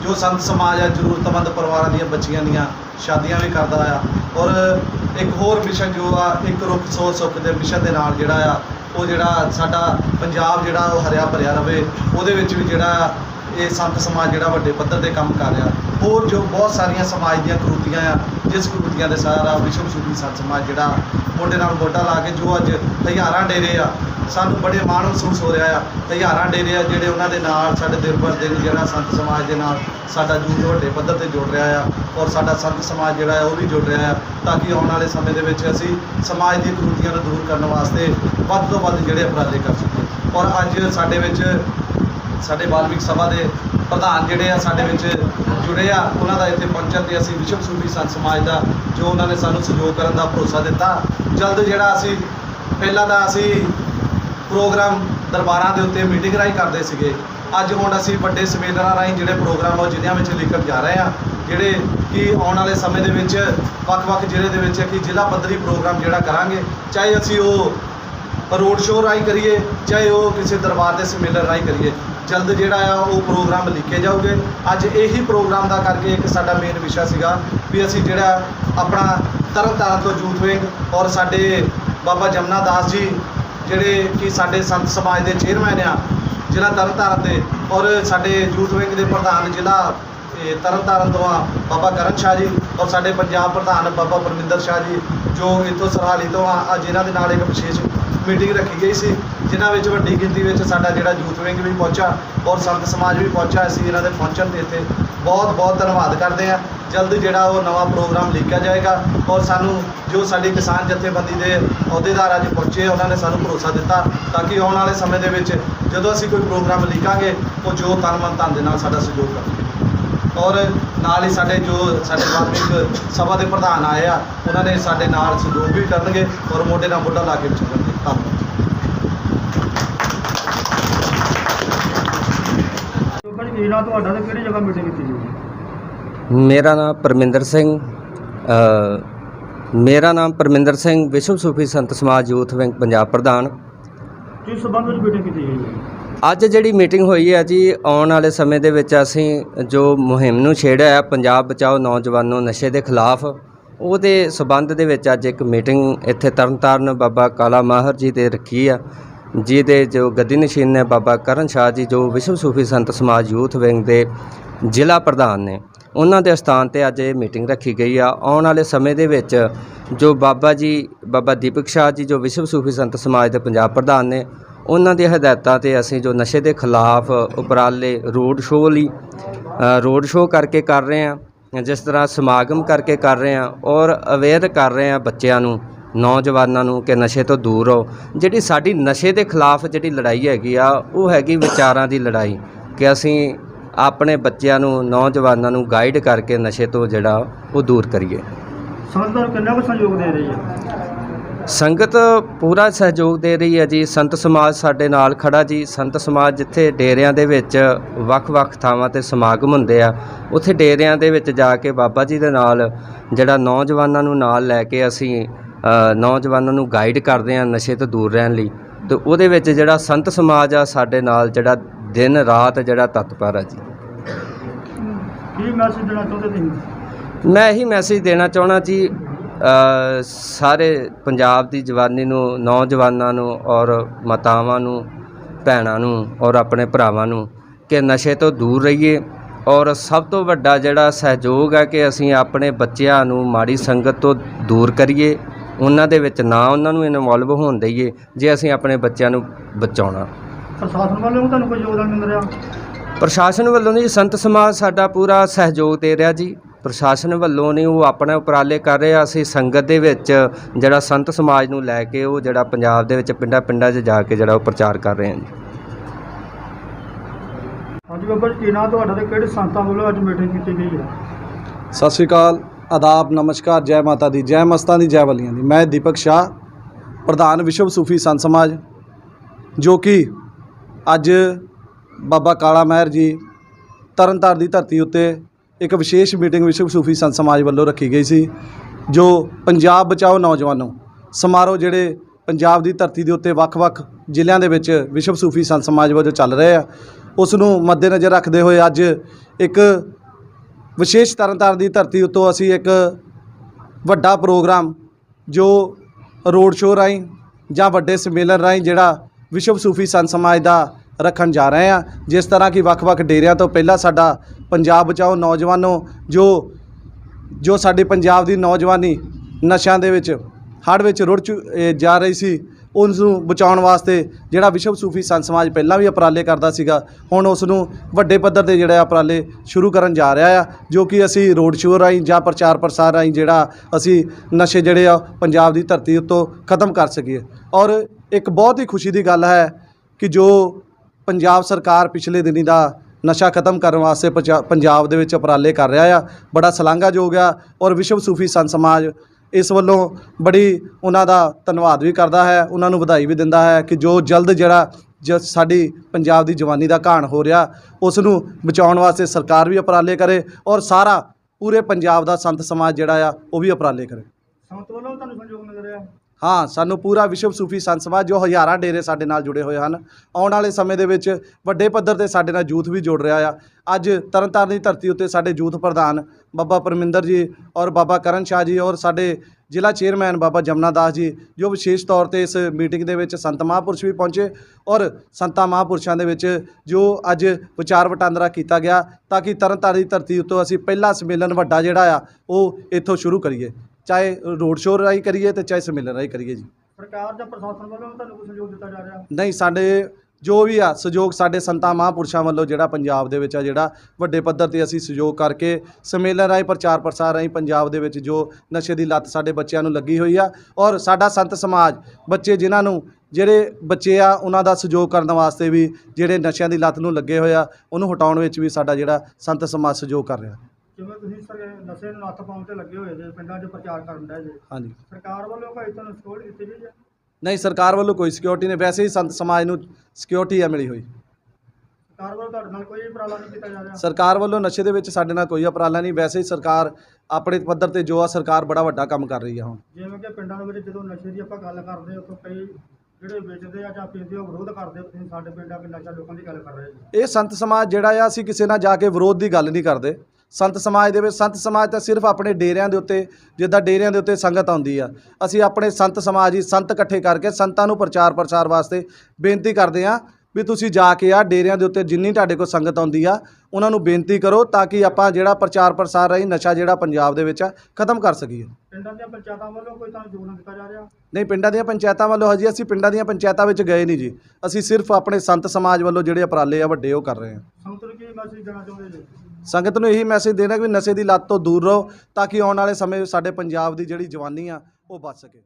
ਜੋ ਸੰਤ ਸਮਾਜ ਆ, ਜ਼ਰੂਰਤਮੰਦ ਪਰਿਵਾਰਾਂ ਦੀਆਂ ਬੱਚੀਆਂ ਦੀਆਂ ਸ਼ਾਦੀਆਂ ਵੀ ਕਰਦਾ ਆ। ਔਰ ਇੱਕ ਹੋਰ ਮਿਸ਼ਨ ਜੋ ਆ, ਇੱਕ ਰੁੱਖ ਸੋ ਸੁੱਖ ਦੇ ਮਿਸ਼ਨ ਦੇ ਨਾਲ ਜਿਹੜਾ ਆ ਉਹ ਜਿਹੜਾ ਸਾਡਾ ਪੰਜਾਬ ਜਿਹੜਾ ਉਹ ਹਰਿਆ ਭਰਿਆ ਰਵੇ ਉਹਦੇ ਵਿੱਚ ਵੀ ਜਿਹੜਾ ਇਹ ਸੰਤ ਸਮਾਜ ਜਿਹੜਾ ਵੱਡੇ ਪੱਧਰ ਤੇ ਕੰਮ ਕਰ ਰਿਹਾ, ਹੋਰ ਜੋ ਬਹੁਤ ਸਾਰੀਆਂ ਸਮਾਜ ਦੀਆਂ ਕਰੂਤੀਆਂ ਆ, ਜਿਸ ਕਰੂਤੀਆਂ ਦੇ ਸਾਰਾ ਵਿਸ਼ਵ ਸੁਖੀ ਸੰਤ ਸਮਾਜ ਜਿਹੜਾ ਮੋਢੇ ਨਾਲ ਮੋਢਾ ਲਾ ਕੇ ਜੋ ਅੱਜ ਹਜ਼ਾਰਾਂ ਡੇਰੇ ਆ, ਸਾਨੂੰ ਬੜੇ ਮਾਣ ਮਹਿਸੂਸ ਹੋ ਰਿਹਾ ਆ ਹਜ਼ਾਰਾਂ ਡੇਰੇ ਆ ਜਿਹੜੇ ਉਹਨਾਂ ਦੇ ਨਾਲ ਸਾਡੇ ਦਿਨ ਪਰ ਦਿਨ ਜਿਹੜਾ ਸੰਤ ਸਮਾਜ ਦੇ ਨਾਲ ਸਾਡਾ ਜੂਥ ਵੱਡੇ ਪੱਧਰ ਤੇ ਜੁੜ ਰਿਹਾ ਆ ਔਰ ਸਾਡਾ ਸੰਤ ਸਮਾਜ ਜਿਹੜਾ ਹੈ ਉਹ ਵੀ ਜੁੜ ਰਿਹਾ ਆ, ਤਾਂ ਕਿ ਆਉਣ ਵਾਲੇ ਸਮੇਂ ਦੇ ਵਿੱਚ ਅਸੀਂ ਸਮਾਜ ਦੀਆਂ ਕਰੂਤੀਆਂ ਨੂੰ ਦੂਰ ਕਰਨ ਵਾਸਤੇ ਵੱਧ ਤੋਂ ਵੱਧ ਜਿਹੜੇ ਉਪਰਾਲੇ ਕਰ ਸਕੀਏ। ਔਰ ਅੱਜ ਸਾਡੇ ਵਿੱਚ ਸਾਡੇ ਬਾਲਮਿਕ ਸਭਾ ਦੇ ਪ੍ਰਧਾਨ ਜਿਹੜੇ ਆ ਸਾਡੇ ਵਿੱਚ ਜੁੜੇ ਆ, ਉਹਨਾਂ ਦਾ ਇੱਥੇ ਪਹੁੰਚਣ ਤੇ ਅਸੀਂ ਵਿਸ਼ਵ ਸੂਫੀ ਸੰਤ ਸਮਾਜ ਦਾ, ਜੋ ਉਹਨਾਂ ਨੇ ਸਾਨੂੰ ਸਹਿਯੋਗ ਕਰਨ ਦਾ ਭਰੋਸਾ ਦਿੱਤਾ। ਜਲਦ ਜਿਹੜਾ ਅਸੀਂ, ਪਹਿਲਾਂ ਤਾਂ ਅਸੀਂ ਪ੍ਰੋਗਰਾਮ ਦਰਬਾਰਾਂ ਦੇ ਉੱਤੇ ਮੀਟਿੰਗ ਰਾਹੀਂ ਕਰਦੇ ਸੀਗੇ। ਅੱਜ ਹੁਣ ਅਸੀਂ ਵੱਡੇ ਸਮੇਲਨਾਂ ਰਾਹੀਂ ਜਿਹੜੇ ਪ੍ਰੋਗਰਾਮ ਉਹ ਜ਼ਿਲ੍ਹਿਆਂ ਵਿੱਚ ਲਿਖਣ ਜਾ ਰਹੇ ਆ, ਜਿਹੜੇ ਕਿ ਆਉਣ ਵਾਲੇ ਸਮੇਂ ਦੇ ਵਿੱਚ ਵੱਖ-ਵੱਖ ਜ਼ਿਲ੍ਹੇ ਦੇ ਵਿੱਚ ਕਿ ਜ਼ਿਲ੍ਹਾ ਪੱਧਰੀ ਪ੍ਰੋਗਰਾਮ ਜਿਹੜਾ ਕਰਾਂਗੇ। ਚਾਹੇ ਅਸੀਂ ਉਹ ਰੋਡ ਸ਼ੋਅ ਰਾਹੀਂ ਕਰੀਏ, ਚਾਹੇ ਉਹ ਕਿਸੇ ਦਰਬਾਰ ਦੇ ਸੰਮੇਲਨ ਰਾਹੀਂ ਕਰੀਏ। ਜਲਦ ਜਿਹੜਾ ਆ ਉਹ ਪ੍ਰੋਗਰਾਮ ਲਿਖੇ ਜਾਊਗੇ। ਅੱਜ ਇਹੀ ਪ੍ਰੋਗਰਾਮ ਦਾ ਕਰਕੇ ਇੱਕ ਸਾਡਾ ਮੇਨ ਵਿਸ਼ਾ ਸੀਗਾ ਵੀ ਅਸੀਂ ਜਿਹੜਾ ਆਪਣਾ ਤਰਨਤਾਰਨ ਤੋਂ ਯੂਥ ਵਿੰਗ ਔਰ ਸਾਡੇ ਬਾਬਾ ਜਮਨਾ ਦਾਸ ਜੀ, ਜਿਹੜੇ ਕਿ ਸਾਡੇ ਸੰਤ ਸਮਾਜ ਦੇ ਚੇਅਰਮੈਨ ਆ, ਜ਼ਿਲ੍ਹਾ ਤਰਨਤਾਰਨ ਦੇ ਔਰ ਸਾਡੇ ਯੂਥ ਵਿੰਗ ਦੇ ਪ੍ਰਧਾਨ ਜ਼ਿਲ੍ਹਾ ਤਰਨਤਾਰਨ ਤੋਂ ਆ ਬਾਬਾ ਕਰਨ ਸ਼ਾਹ ਜੀ ਔਰ ਸਾਡੇ ਪੰਜਾਬ ਪ੍ਰਧਾਨ ਬਾਬਾ ਪਰਮਿੰਦਰ ਸ਼ਾਹ ਜੀ, ਜੋ ਇੱਥੋਂ ਸਰਹਾਲੀ ਤੋਂ ਆ, ਅੱਜ ਇਹਨਾਂ ਦੇ ਨਾਲ ਇੱਕ ਵਿਸ਼ੇਸ਼ ਮੀਟਿੰਗ ਰੱਖੀ ਗਈ ਸੀ। ਜਿਨ੍ਹਾਂ ਵਿੱਚ ਵੱਡੀ ਗਿਣਤੀ ਵਿੱਚ ਸਾਡਾ ਜਿਹੜਾ ਯੂਥ ਵਿੰਗ ਵੀ ਪਹੁੰਚਾ ਔਰ ਸੰਤ ਸਮਾਜ ਵੀ ਪਹੁੰਚਾ, ਅਸੀਂ ਇਹਨਾਂ ਦੇ ਪਹੁੰਚਣ ਤੇ ਇੱਥੇ ਬਹੁਤ ਬਹੁਤ ਧੰਨਵਾਦ ਕਰਦੇ ਆ ਜਲਦ ਜਿਹੜਾ ਉਹ ਨਵਾਂ ਪ੍ਰੋਗਰਾਮ ਲਿਖਿਆ ਜਾਏਗਾ ਔਰ ਸਾਨੂੰ ਜੋ ਸਾਡੀ ਕਿਸਾਨ ਜਥੇਬੰਦੀ ਦੇ ਅਹੁਦੇਦਾਰ ਅੱਜ ਪਹੁੰਚੇ, ਉਹਨਾਂ ਨੇ ਸਾਨੂੰ ਭਰੋਸਾ ਦਿੱਤਾ ਤਾਂ ਕਿ ਆਉਣ ਵਾਲੇ ਸਮੇਂ ਦੇ ਵਿੱਚ ਜਦੋਂ ਅਸੀਂ ਕੋਈ ਪ੍ਰੋਗਰਾਮ ਲਿਖਾਂਗੇ, ਉਹ ਜੋ ਤਨ ਮਨ ਧਨ ਦੇ ਨਾਲ ਸਾਡਾ ਸਹਿਯੋਗ ਕਰਨਗੇ। ਔਰ ਨਾਲ ਹੀ ਸਾਡੇ ਜੋ ਸਾਡੇ ਵਾਲਮੀਕ ਸਭਾ ਦੇ ਪ੍ਰਧਾਨ ਆਏ ਆ, ਉਹਨਾਂ ਨੇ ਸਾਡੇ ਨਾਲ ਸਹਿਯੋਗ ਵੀ ਕਰਨਗੇ ਔਰ ਮੋਢੇ ਨਾਲ ਮੋਢਾ ਲਾ ਕੇ ਚੱਲਣਗੇ। ਧੰਨਵਾਦ ਭਾਜੀ ਕੀ ਨਾਂ ਤੁਹਾਡਾ ਤੇ ਕਿਹੜੀ ਜਗ੍ਹਾ ਮੀਟਿੰਗ ਕੀਤੀ ਜੀ ਮੇਰਾ ਨਾਮ ਪਰਮਿੰਦਰ ਸਿੰਘ ਅ, ਮੇਰਾ ਨਾਮ ਪਰਮਿੰਦਰ ਸਿੰਘ ਵਿਸ਼ਵ ਸੂਫੀ ਸੰਤ ਸਮਾਜ ਯੂਥ ਵਿੰਗ ਪੰਜਾਬ ਪ੍ਰਧਾਨ। ਕਿਸ ਸੰਬੰਧ ਵਿੱਚ ਮੀਟਿੰਗ ਕੀਤੀ ਗਈ ਹੈ? ਅੱਜ ਜਿਹੜੀ ਮੀਟਿੰਗ ਹੋਈ ਹੈ ਜੀ ਆਉਣ ਵਾਲੇ ਸਮੇਂ ਦੇ ਵਿੱਚ ਅਸੀਂ ਜੋ ਮੁਹਿੰਮ ਨੂੰ ਛੇੜਿਆ ਹੈ ਪੰਜਾਬ ਬਚਾਓ ਨੌਜਵਾਨੋ ਨਸ਼ੇ ਦੇ ਖਿਲਾਫ ਉਹਦੇ ਸਬੰਧ ਦੇ ਵਿੱਚ ਅੱਜ ਇੱਕ ਮੀਟਿੰਗ ਇੱਥੇ ਤਰਨਤਾਰਨ ਬਾਬਾ ਕਾਲਾ ਮਾਹਰ ਜੀ ਦੇ ਰੱਖੀ ਆ। ਜਿਹਦੇ ਜੋ ਗੱਦੀ ਨਸ਼ੀਨ ਨੇ ਬਾਬਾ ਕਰਨ ਸ਼ਾਹ ਜੀ, ਜੋ ਵਿਸ਼ਵ ਸੂਫੀ ਸੰਤ ਸਮਾਜ ਯੂਥ ਵਿੰਗ ਦੇ ਜ਼ਿਲ੍ਹਾ ਪ੍ਰਧਾਨ ਨੇ, ਉਹਨਾਂ ਦੇ ਸਥਾਨ ਤੇ ਅੱਜ ਇਹ ਮੀਟਿੰਗ ਰੱਖੀ ਗਈ ਆ। ਆਉਣ ਵਾਲੇ ਸਮੇਂ ਦੇ ਵਿੱਚ ਜੋ ਬਾਬਾ ਜੀ, ਬਾਬਾ ਦੀਪਕ ਸ਼ਾਹ ਜੀ, ਜੋ ਵਿਸ਼ਵ ਸੂਫੀ ਸੰਤ ਸਮਾਜ ਦੇ ਪੰਜਾਬ ਪ੍ਰਧਾਨ ਨੇ, ਉਹਨਾਂ ਦੀਆਂ ਹਦਾਇਤਾਂ ਤੇ ਅਸੀਂ ਜੋ ਨਸ਼ੇ ਦੇ ਖਿਲਾਫ ਉਪਰਾਲੇ ਰੋਡ ਸ਼ੋਅ ਲਈ ਰੋਡ ਸ਼ੋਅ ਕਰਕੇ ਕਰ ਰਹੇ ਹਾਂ, ਜਿਸ ਤਰ੍ਹਾਂ ਸਮਾਗਮ ਕਰਕੇ ਕਰ ਰਹੇ ਹਾਂ ਔਰ ਅਵੇਅਰ ਕਰ ਰਹੇ ਹਾਂ ਬੱਚਿਆਂ ਨੂੰ ਨੌਜਵਾਨਾਂ ਨੂੰ ਕਿ ਨਸ਼ੇ ਤੋਂ ਦੂਰ ਰਹੋ। ਜਿਹੜੀ ਸਾਡੀ ਨਸ਼ੇ ਦੇ ਖਿਲਾਫ ਜਿਹੜੀ ਲੜਾਈ ਹੈਗੀ ਆ ਉਹ ਹੈਗੀ ਵਿਚਾਰਾਂ ਦੀ ਲੜਾਈ। ਕਿ ਅਸੀਂ ਆਪਣੇ ਬੱਚਿਆਂ ਨੂੰ ਨੌਜਵਾਨਾਂ ਨੂੰ ਗਾਈਡ ਕਰਕੇ ਨਸ਼ੇ ਤੋਂ ਜਿਹੜਾ ਉਹ ਦੂਰ ਕਰੀਏ। ਸੰਗਤ ਕਿੰਨਾ ਕੁ ਸਹਿਯੋਗ ਦੇ ਰਹੀ ਹੈ? ਸੰਗਤ ਪੂਰਾ ਸਹਿਯੋਗ ਦੇ ਰਹੀ ਹੈ ਜੀ। ਸੰਤ ਸਮਾਜ ਸਾਡੇ ਨਾਲ ਖੜਾ ਜੀ। ਸੰਤ ਸਮਾਜ ਜਿੱਥੇ ਡੇਰਿਆਂ ਦੇ ਵਿੱਚ ਵੱਖ-ਵੱਖ ਥਾਵਾਂ ਤੇ ਸਮਾਗਮ ਹੁੰਦੇ ਆ ਉੱਥੇ ਡੇਰਿਆਂ ਦੇ ਵਿੱਚ ਜਾ ਕੇ ਬਾਬਾ ਜੀ ਦੇ ਨਾਲ ਜਿਹੜਾ ਨੌਜਵਾਨਾਂ ਨੂੰ ਨਾਲ ਲੈ ਕੇ ਅਸੀਂ ਨੌਜਵਾਨਾਂ ਨੂੰ ਗਾਈਡ ਕਰਦੇ ਆ ਨਸ਼ੇ ਤੋਂ ਦੂਰ ਰਹਿਣ ਲਈ। ਤੇ ਉਹਦੇ ਵਿੱਚ ਜਿਹੜਾ ਸੰਤ ਸਮਾਜ ਆ ਸਾਡੇ ਨਾਲ ਜਿਹੜਾ ਦਿਨ ਰਾਤ ਜਿਹੜਾ ਤਤਪਰ ਆ ਜੀ। ਕੀ ਮੈਸੇਜ ਦੇਣਾ ਚਾਹੁੰਦੇ ਤੁਸੀਂ? ਮੈਂ ਇਹੀ ਮੈਸੇਜ ਦੇਣਾ ਚਾਹਣਾ ਜੀ ਸਾਰੇ ਪੰਜਾਬ ਦੀ ਜਵਾਨੀ ਨੂੰ ਨੌਜਵਾਨਾਂ ਨੂੰ ਔਰ ਮਾਤਾਵਾਂ ਨੂੰ ਭੈਣਾਂ ਨੂੰ ਔਰ ਆਪਣੇ ਭਰਾਵਾਂ ਨੂੰ ਕਿ ਨਸ਼ੇ ਤੋਂ ਦੂਰ ਰਹੀਏ ਔਰ ਸਭ ਤੋਂ ਵੱਡਾ ਜਿਹੜਾ ਸਹਿਯੋਗ ਹੈ ਕਿ ਅਸੀਂ ਆਪਣੇ ਬੱਚਿਆਂ ਨੂੰ ਮਾੜੀ ਸੰਗਤ ਤੋਂ ਦੂਰ ਕਰੀਏ। ਉਹਨਾਂ ਦੇ ਵਿੱਚ ਨਾ ਉਹਨਾਂ ਨੂੰ ਇਨਵੋਲਵ ਹੋਣ ਦਈਏ ਜੇ ਅਸੀਂ ਆਪਣੇ ਬੱਚਿਆਂ ਨੂੰ ਬਚਾਉਣਾ। ਪ੍ਰਸ਼ਾਸਨ ਵੱਲੋਂ ਤੁਹਾਨੂੰ ਕੋਈ ਯੋਗਦਾਨ ਮਿਲ ਰਿਹਾ? ਪ੍ਰਸ਼ਾਸਨ ਵੱਲੋਂ ਨਹੀਂ ਸੰਤ ਸਮਾਜ ਸਾਡਾ ਪੂਰਾ ਸਹਿਯੋਗ ਦੇ ਰਿਹਾ ਜੀ। ਪ੍ਰਸ਼ਾਸਨ ਵੱਲੋਂ ਨਹੀਂ ਉਹ ਆਪਣੇ ਉਪਰਾਲੇ ਕਰ ਰਿਹਾ। ਅਸੀਂ ਸੰਗਤ ਦੇ ਵਿੱਚ ਜਿਹੜਾ ਸੰਤ ਸਮਾਜ ਨੂੰ ਲੈ ਕੇ ਉਹ ਜਿਹੜਾ ਪੰਜਾਬ ਦੇ ਵਿੱਚ ਪਿੰਡਾਂ ਪਿੰਡਾਂ 'ਚ ਜਾ ਕੇ ਜਿਹੜਾ ਉਹ ਪ੍ਰਚਾਰ ਕਰ ਰਹੇ ਹਾਂ ਜੀ। ਹਾਂਜੀ ਬਾਬਾ ਜੀ ਕੀ ਨਾਂ ਤੁਹਾਡਾ ਤੇ ਕਿਹੜੇ ਸੰਤਾਂ ਵੱਲੋਂ ਅੱਜ ਮੀਟਿੰਗ ਕੀਤੀ ਗਈ ਹੈ? ਸਤਿ ਸ਼੍ਰੀ ਅਕਾਲ। ਆਦਾਬ, ਨਮਸਕਾਰ, ਜੈ ਮਾਤਾ ਦੀ, ਜੈ ਮਸਤਾਂ ਦੀ, ਜੈ ਬਲੀਆਂ ਦੀ। ਮੈਂ ਦੀਪਕ ਸ਼ਾਹ, ਪ੍ਰਧਾਨ ਵਿਸ਼ਵ ਸੂਫੀ ਸੰਤ ਸਮਾਜ, ਜੋ ਕਿ ਅੱਜ ਬਾਬਾ ਕਾਲਾ ਮਹਿਰ ਜੀ ਤਰਨਤਾਰਨ ਦੀ ਧਰਤੀ ਉੱਤੇ ਇੱਕ ਵਿਸ਼ੇਸ਼ ਮੀਟਿੰਗ ਵਿਸ਼ਵ ਸੂਫੀ ਸੰਤ ਸਮਾਜ ਵੱਲੋਂ ਰੱਖੀ ਗਈ ਸੀ, ਜੋ ਪੰਜਾਬ ਬਚਾਓ ਨੌਜਵਾਨੋ, ਸਮਾਰੋਹ ਜਿਹੜੇ ਪੰਜਾਬ ਦੀ ਧਰਤੀ ਦੇ ਉੱਤੇ ਵੱਖ-ਵੱਖ ਜ਼ਿਲ੍ਹਿਆਂ ਦੇ ਵਿੱਚ ਵਿਸ਼ਵ ਸੂਫੀ ਸੰਤ ਸਮਾਜ ਵੱਲੋਂ ਚੱਲ ਰਹੇ ਆ ਉਸ ਨੂੰ ਮੱਦੇਨਜ਼ਰ ਰੱਖਦੇ ਹੋਏ ਅੱਜ ਇੱਕ ਵਿਸ਼ੇਸ਼ ਤਰਨਤਾਰਨ ਦੀ ਧਰਤੀ ਉੱਤੋਂ ਅਸੀਂ ਇੱਕ ਵੱਡਾ ਪ੍ਰੋਗਰਾਮ ਜੋ ਰੋਡ ਸ਼ੋਅ ਰਾਹੀਂ ਜਾਂ ਵੱਡੇ ਸੰਮੇਲਨ ਰਾਹੀਂ ਜਿਹੜਾ ਵਿਸ਼ਵ ਸੂਫੀ ਸੰਤ ਸਮਾਜ ਦਾ ਰੱਖਣ ਜਾ ਰਹੇ ਹਾਂ, ਜਿਸ ਤਰ੍ਹਾਂ ਕਿ ਵੱਖ-ਵੱਖ ਡੇਰਿਆਂ ਤੋਂ ਪਹਿਲਾਂ ਸਾਡਾ ਪੰਜਾਬ ਬਚਾਓ ਨੌਜਵਾਨੋ, ਜੋ ਜੋ ਸਾਡੇ ਪੰਜਾਬ ਦੀ ਨੌਜਵਾਨੀ ਨਸ਼ਿਆਂ ਦੇ ਵਿੱਚ, ਹੜ੍ਹ ਵਿੱਚ ਰੁੜ ਚੁ- ਜਾ ਰਹੀ ਸੀ ਉਸ ਨੂੰ ਬਚਾਉਣ ਵਾਸਤੇ ਜਿਹੜਾ ਵਿਸ਼ਵ ਸੂਫੀ ਸੰਤ ਸਮਾਜ ਪਹਿਲਾਂ ਵੀ ਉਪਰਾਲੇ ਕਰਦਾ ਸੀਗਾ, ਹੁਣ ਉਸ ਨੂੰ ਵੱਡੇ ਪੱਧਰ ਤੇ ਜਿਹੜਾ ਉਪਰਾਲੇ ਸ਼ੁਰੂ ਕਰਨ ਜਾ ਰਿਹਾ ਆ, ਜੋ ਕਿ ਅਸੀਂ ਰੋਡ ਸ਼ੋਅ ਰਾਹੀਂ ਜਾਂ ਪ੍ਰਚਾਰ ਪ੍ਰਸਾਰ ਰਾਹੀਂ ਜਿਹੜਾ ਅਸੀਂ ਨਸ਼ੇ ਜਿਹੜੇ ਆ, ਪੰਜਾਬ ਦੀ ਧਰਤੀ ਉੱਤੋਂ ਖਤਮ ਕਰ ਸਕੀਏ। ਔਰ ਇੱਕ ਬਹੁਤ ਹੀ ਖੁਸ਼ੀ ਦੀ ਗੱਲ ਹੈ ਕਿ ਜੋ ਪੰਜਾਬ ਸਰਕਾਰ ਪਿਛਲੇ ਦਿਨੀ ਦਾ ਨਸ਼ਾ ਖਤਮ ਕਰਨ ਵਾਸਤੇ ਪਚਾ- ਪੰਜਾਬ ਦੇ ਵਿੱਚ ਉਪਰਾਲੇ ਕਰ ਰਿਹਾ ਆ, ਬੜਾ ਸ਼ਲਾਘਾਯੋਗ ਆ ਔਰ ਵਿਸ਼ਵ ਸੂਫੀ ਸੰਤ ਸਮਾਜ ਇਸ ਵੱਲੋਂ ਬੜੀ ਉਹਨਾਂ ਦਾ ਧੰਨਵਾਦ ਵੀ ਕਰਦਾ ਹੈ, ਉਹਨਾਂ ਨੂੰ ਵਧਾਈ ਵੀ ਦਿੰਦਾ ਹੈ ਕਿ ਜੋ ਜਲਦ ਜਿਹੜਾ ਜ ਸਾਡੀ ਪੰਜਾਬ ਦੀ ਜਵਾਨੀ ਦਾ ਘਾਣ ਹੋ ਰਿਹਾ, ਉਸ ਨੂੰ ਬਚਾਉਣ ਵਾਸਤੇ ਸਰਕਾਰ ਵੀ ਉਪਰਾਲੇ ਕਰੇ ਔਰ ਸਾਰਾ ਪੂਰੇ ਪੰਜਾਬ ਦਾ ਸੰਤ ਸਮਾਜ ਜਿਹੜਾ ਆ, ਉਹ ਵੀ ਉਪਰਾਲੇ ਕਰੇ। ਸੰਤ ਵੱਲੋਂ ਤੁਹਾਨੂੰ ਸੰਯੋਗ ਮਿਲ ਰਿਹਾ? ਹਾਂ, ਸਾਨੂੰ ਪੂਰਾ ਵਿਸ਼ਵ ਸੂਫੀ ਸੰਤ ਸਮਾਜ, ਜੋ ਹਜ਼ਾਰਾਂ ਡੇਰੇ ਸਾਡੇ ਨਾਲ ਜੁੜੇ ਹੋਏ ਹਨ। ਆਉਣ ਵਾਲੇ ਸਮੇਂ ਦੇ ਵਿੱਚ ਵੱਡੇ ਪੱਧਰ ਤੇ ਸਾਡੇ ਨਾਲ ਯੂਥ ਵੀ ਜੁੜ ਰਿਹਾ ਆ। ਅੱਜ ਤਰਨਤਾਰਨ ਦੀ ਧਰਤੀ ਉੱਤੇ ਸਾਡੇ ਯੂਥ ਪ੍ਰਧਾਨ ਬਾਬਾ ਪਰਮਿੰਦਰ ਜੀ ਔਰ ਬਾਬਾ ਕਰਨ ਸ਼ਾਹ ਜੀ ਔਰ ਸਾਡੇ ਜ਼ਿਲ੍ਹਾ ਚੇਅਰਮੈਨ ਬਾਬਾ ਜਮਨਾ ਦਾਸ ਜੀ, ਜੋ ਵਿਸ਼ੇਸ਼ ਤੌਰ ਤੇ ਇਸ ਮੀਟਿੰਗ ਦੇ ਵਿੱਚ ਸੰਤ ਮਹਾਂਪੁਰਸ਼ ਵੀ ਪਹੁੰਚੇ ਔਰ ਸੰਤਾਂ ਮਹਾਂਪੁਰਸ਼ਾਂ ਦੇ ਵਿੱਚ ਜੋ ਅੱਜ ਵਿਚਾਰ ਵਟਾਂਦਰਾ ਕੀਤਾ ਗਿਆ, ਤਾਂ ਕਿ ਤਰਨਤਾਰਨ ਦੀ ਧਰਤੀ ਉੱਤੋਂ ਅਸੀਂ ਪਹਿਲਾ ਸੰਮੇਲਨ ਵੱਡਾ ਜਿਹੜਾ ਆ, ਉਹ ਇੱਥੋਂ ਸ਼ੁਰੂ ਕਰੀਏ। ਚਾਹੇ ਰੋਡ ਸ਼ੋਅ ਰਾਹੀਂ ਕਰੀਏ ਤੇ ਚਾਹੇ ਸੰਮੇਲਨ ਰਾਹੀਂ ਕਰੀਏ ਜੀ। ਸਰਕਾਰ ਜਾਂ ਪ੍ਰਸ਼ਾਸਨ ਵੱਲੋਂ ਤੁਹਾਨੂੰ ਕੋਈ ਸਹਿਯੋਗ ਦਿੱਤਾ ਜਾ ਰਿਹਾ? ਨਹੀਂ ਸਾਡੇ ਜੋ ਵੀ ਆ ਸਹਿਯੋਗ ਸਾਡੇ ਸੰਤਾਂ ਮਹਾਂਪੁਰਸ਼ਾਂ ਵੱਲੋਂ ਜਿਹੜਾ ਪੰਜਾਬ ਦੇ ਵਿੱਚ ਆ ਜਿਹੜਾ ਵੱਡੇ ਪੱਧਰ ਤੇ ਅਸੀਂ ਸਹਿਯੋਗ ਕਰਕੇ ਸੰਮੇਲਨ ਰਾਹੀਂ ਪ੍ਰਚਾਰ ਪ੍ਰਸਾਰ ਰਾਹੀਂ ਪੰਜਾਬ ਦੇ ਵਿੱਚ ਜੋ ਨਸ਼ੇ ਦੀ ਲੱਤ ਸਾਡੇ ਬੱਚਿਆਂ ਨੂੰ ਲੱਗੀ ਹੋਈ ਆ ਔਰ ਸਾਡਾ ਸੰਤ ਸਮਾਜ ਬੱਚੇ ਜਿਨ੍ਹਾਂ ਨੂੰ ਜਿਹੜੇ ਬੱਚੇ ਆ ਉਹਨਾਂ ਦਾ ਸਹਿਯੋਗ ਕਰਨ ਵਾਸਤੇ ਵੀ ਜਿਹੜੇ ਨਸ਼ਿਆਂ ਦੀ ਲੱਤ ਨੂੰ ਲੱਗੇ ਹੋਏ ਆ ਉਹਨੂੰ ਹਟਾਉਣ ਵਿੱਚ ਵੀ ਸਾਡਾ ਜਿਹੜਾ ਸੰਤ ਸਮਾਜ ਸਹਿਯੋਗ ਕਰ ਰਿਹਾ। ਜਿਵੇਂ ਤੁਸੀਂ ਸਰ ਨਸ਼ੇ ਨੂੰ ਨੱਥ ਪਾਉਣ ਤੇ ਲੱਗੇ ਹੋਏ ਜੇ ਪਿੰਡਾਂ 'ਚ ਪ੍ਰਚਾਰ ਕਰਨ ਦਾ ਜੇ। ਹਾਂਜੀ। ਸਰਕਾਰ ਵੱਲੋਂ ਕੋਈ ਤੁਹਾਨੂੰ ਸਪੋਰਟ ਦਿੱਤੀ ਗਈ ਹੈ? ਨਹੀਂ ਸਰਕਾਰ ਵੱਲੋਂ ਕੋਈ ਸਿਕਿਉਰਿਟੀ ਨਹੀਂ ਵੈਸੇ ਹੀ ਸੰਤ ਸਮਾਜ ਨੂੰ ਸਿਕਿਉਰਿਟੀ ਆ ਮਿਲੀ ਹੋਈ। ਸਰਕਾਰ ਵੱਲੋਂ ਤੁਹਾਡੇ ਨਾਲ ਕੋਈ ਉਪਰਾਲਾ ਨਹੀਂ ਕੀਤਾ ਜਾ ਰਿਹਾ? ਸਰਕਾਰ ਵੱਲੋਂ ਨਸ਼ੇ ਦੇ ਵਿੱਚ ਸਾਡੇ ਨਾਲ ਕੋਈ ਉਪਰਾਲਾ ਨਹੀਂ ਵੈਸੇ ਹੀ ਸਰਕਾਰ ਆਪਣੇ ਪੱਧਰ ਤੇ ਜੋ ਆ ਸਰਕਾਰ ਬੜਾ ਵੱਡਾ ਕੰਮ ਕਰ ਰਹੀ ਆ ਹੁਣ। ਜਿਵੇਂ ਕਿ ਪਿੰਡਾਂ ਦੇ ਵਿੱਚ ਜਦੋਂ ਨਸ਼ੇ ਦੀ ਆਪਾਂ ਗੱਲ ਕਰਦੇ ਹਾਂ ਉੱਥੋਂ ਕਈ ਜਿਹੜੇ ਵੇਚਦੇ ਆ ਜਾਂ ਪੀਂਦੇ ਆ ਉਹ ਵਿਰੋਧ ਕਰਦੇ ਆ, ਤੁਸੀਂ ਸਾਡੇ ਪਿੰਡ ਕੇ ਨਸ਼ਾ ਲੋਕਾਂ ਦੀ ਗੱਲ ਕਰ ਰਹੇ ਜੀ ਇਹ ਸੰਤ ਸਮਾਜ ਜਿਹੜਾ ਆ ਅਸੀਂ ਕਿਸੇ ਨਾਲ ਜਾ ਕੇ ਵਿਰੋਧ ਦੀ ਗੱਲ ਨਹੀਂ ਕਰਦੇ। ਸੰਤ ਸਮਾਜ ਦੇ ਵਿੱਚ ਸੰਤ ਸਮਾਜ ਤਾਂ ਸਿਰਫ ਆਪਣੇ ਡੇਰਿਆਂ ਦੇ ਉੱਤੇ ਜਿੱਦਾਂ ਡੇਰਿਆਂ ਦੇ ਉੱਤੇ ਸੰਗਤ ਆਉਂਦੀ ਆ। ਅਸੀਂ ਆਪਣੇ ਸੰਤ ਸਮਾਜ ਹੀ ਸੰਤ ਇਕੱਠੇ ਕਰਕੇ ਸੰਤਾਂ ਨੂੰ ਪ੍ਰਚਾਰ ਪ੍ਰਸਾਰ ਵਾਸਤੇ ਬੇਨਤੀ ਕਰਦੇ ਆ ਵੀ ਤੁਸੀਂ ਜਾ ਕੇ ਆ ਡੇਰਿਆਂ ਦੇ ਉੱਤੇ ਜਿੰਨੀ ਤੁਹਾਡੇ ਕੋਲ ਸੰਗਤ ਆਉਂਦੀ ਆ ਉਹਨਾਂ ਨੂੰ ਬੇਨਤੀ ਕਰੋ ਤਾਂ ਕਿ ਆਪਾਂ ਜਿਹੜਾ ਪ੍ਰਚਾਰ ਪ੍ਰਸਾਰ ਰਾਹੀਂ ਨਸ਼ਾ ਜਿਹੜਾ ਪੰਜਾਬ ਦੇ ਵਿੱਚ ਆ ਖਤਮ ਕਰ ਸਕੀਏ। ਪਿੰਡਾਂ ਦੀਆਂ ਪੰਚਾਇਤਾਂ ਵੱਲੋਂ ਕੋਈ ਤੁਹਾਨੂੰ ਯੋਗਦਾਨ ਦਿੱਤਾ ਜਾ ਰਿਹਾ? ਨਹੀਂ ਪਿੰਡਾਂ ਦੀਆਂ ਪੰਚਾਇਤਾਂ ਵੱਲੋਂ ਹਜੇ ਅਸੀਂ ਪਿੰਡਾਂ ਦੀਆਂ ਪੰਚਾਇਤਾਂ ਵਿੱਚ ਗਏ ਨਹੀਂ ਜੀ। ਅਸੀਂ ਸਿਰਫ ਆਪਣੇ ਸੰਤ ਸਮਾਜ ਵੱਲੋਂ ਜਿਹੜੇ ਉਪਰਾਲੇ ਆ ਵੱਡੇ ਉਹ ਕਰ ਰਹੇ ਹਾਂ। ਸੰਤ ਨੂੰ ਕੀ ਮੈਸੇਜ ਦੇਣਾ ਚਾਹੁੰਦੇ ਜੀ? ਸੰਗਤ ਨੂੰ ਇਹੀ ਮੈਸੇਜ ਦੇਣਾ ਕਿ ਨਸ਼ੇ ਦੀ ਲੱਤ ਤੋਂ ਦੂਰ ਰਹੋ ਤਾਂ ਕਿ ਆਉਣ ਵਾਲੇ ਸਮੇਂ ਵਿੱਚ ਸਾਡੇ ਪੰਜਾਬ ਦੀ ਜਿਹੜੀ ਜਵਾਨੀ ਆ, ਉਹ ਬਚ ਸਕੇ।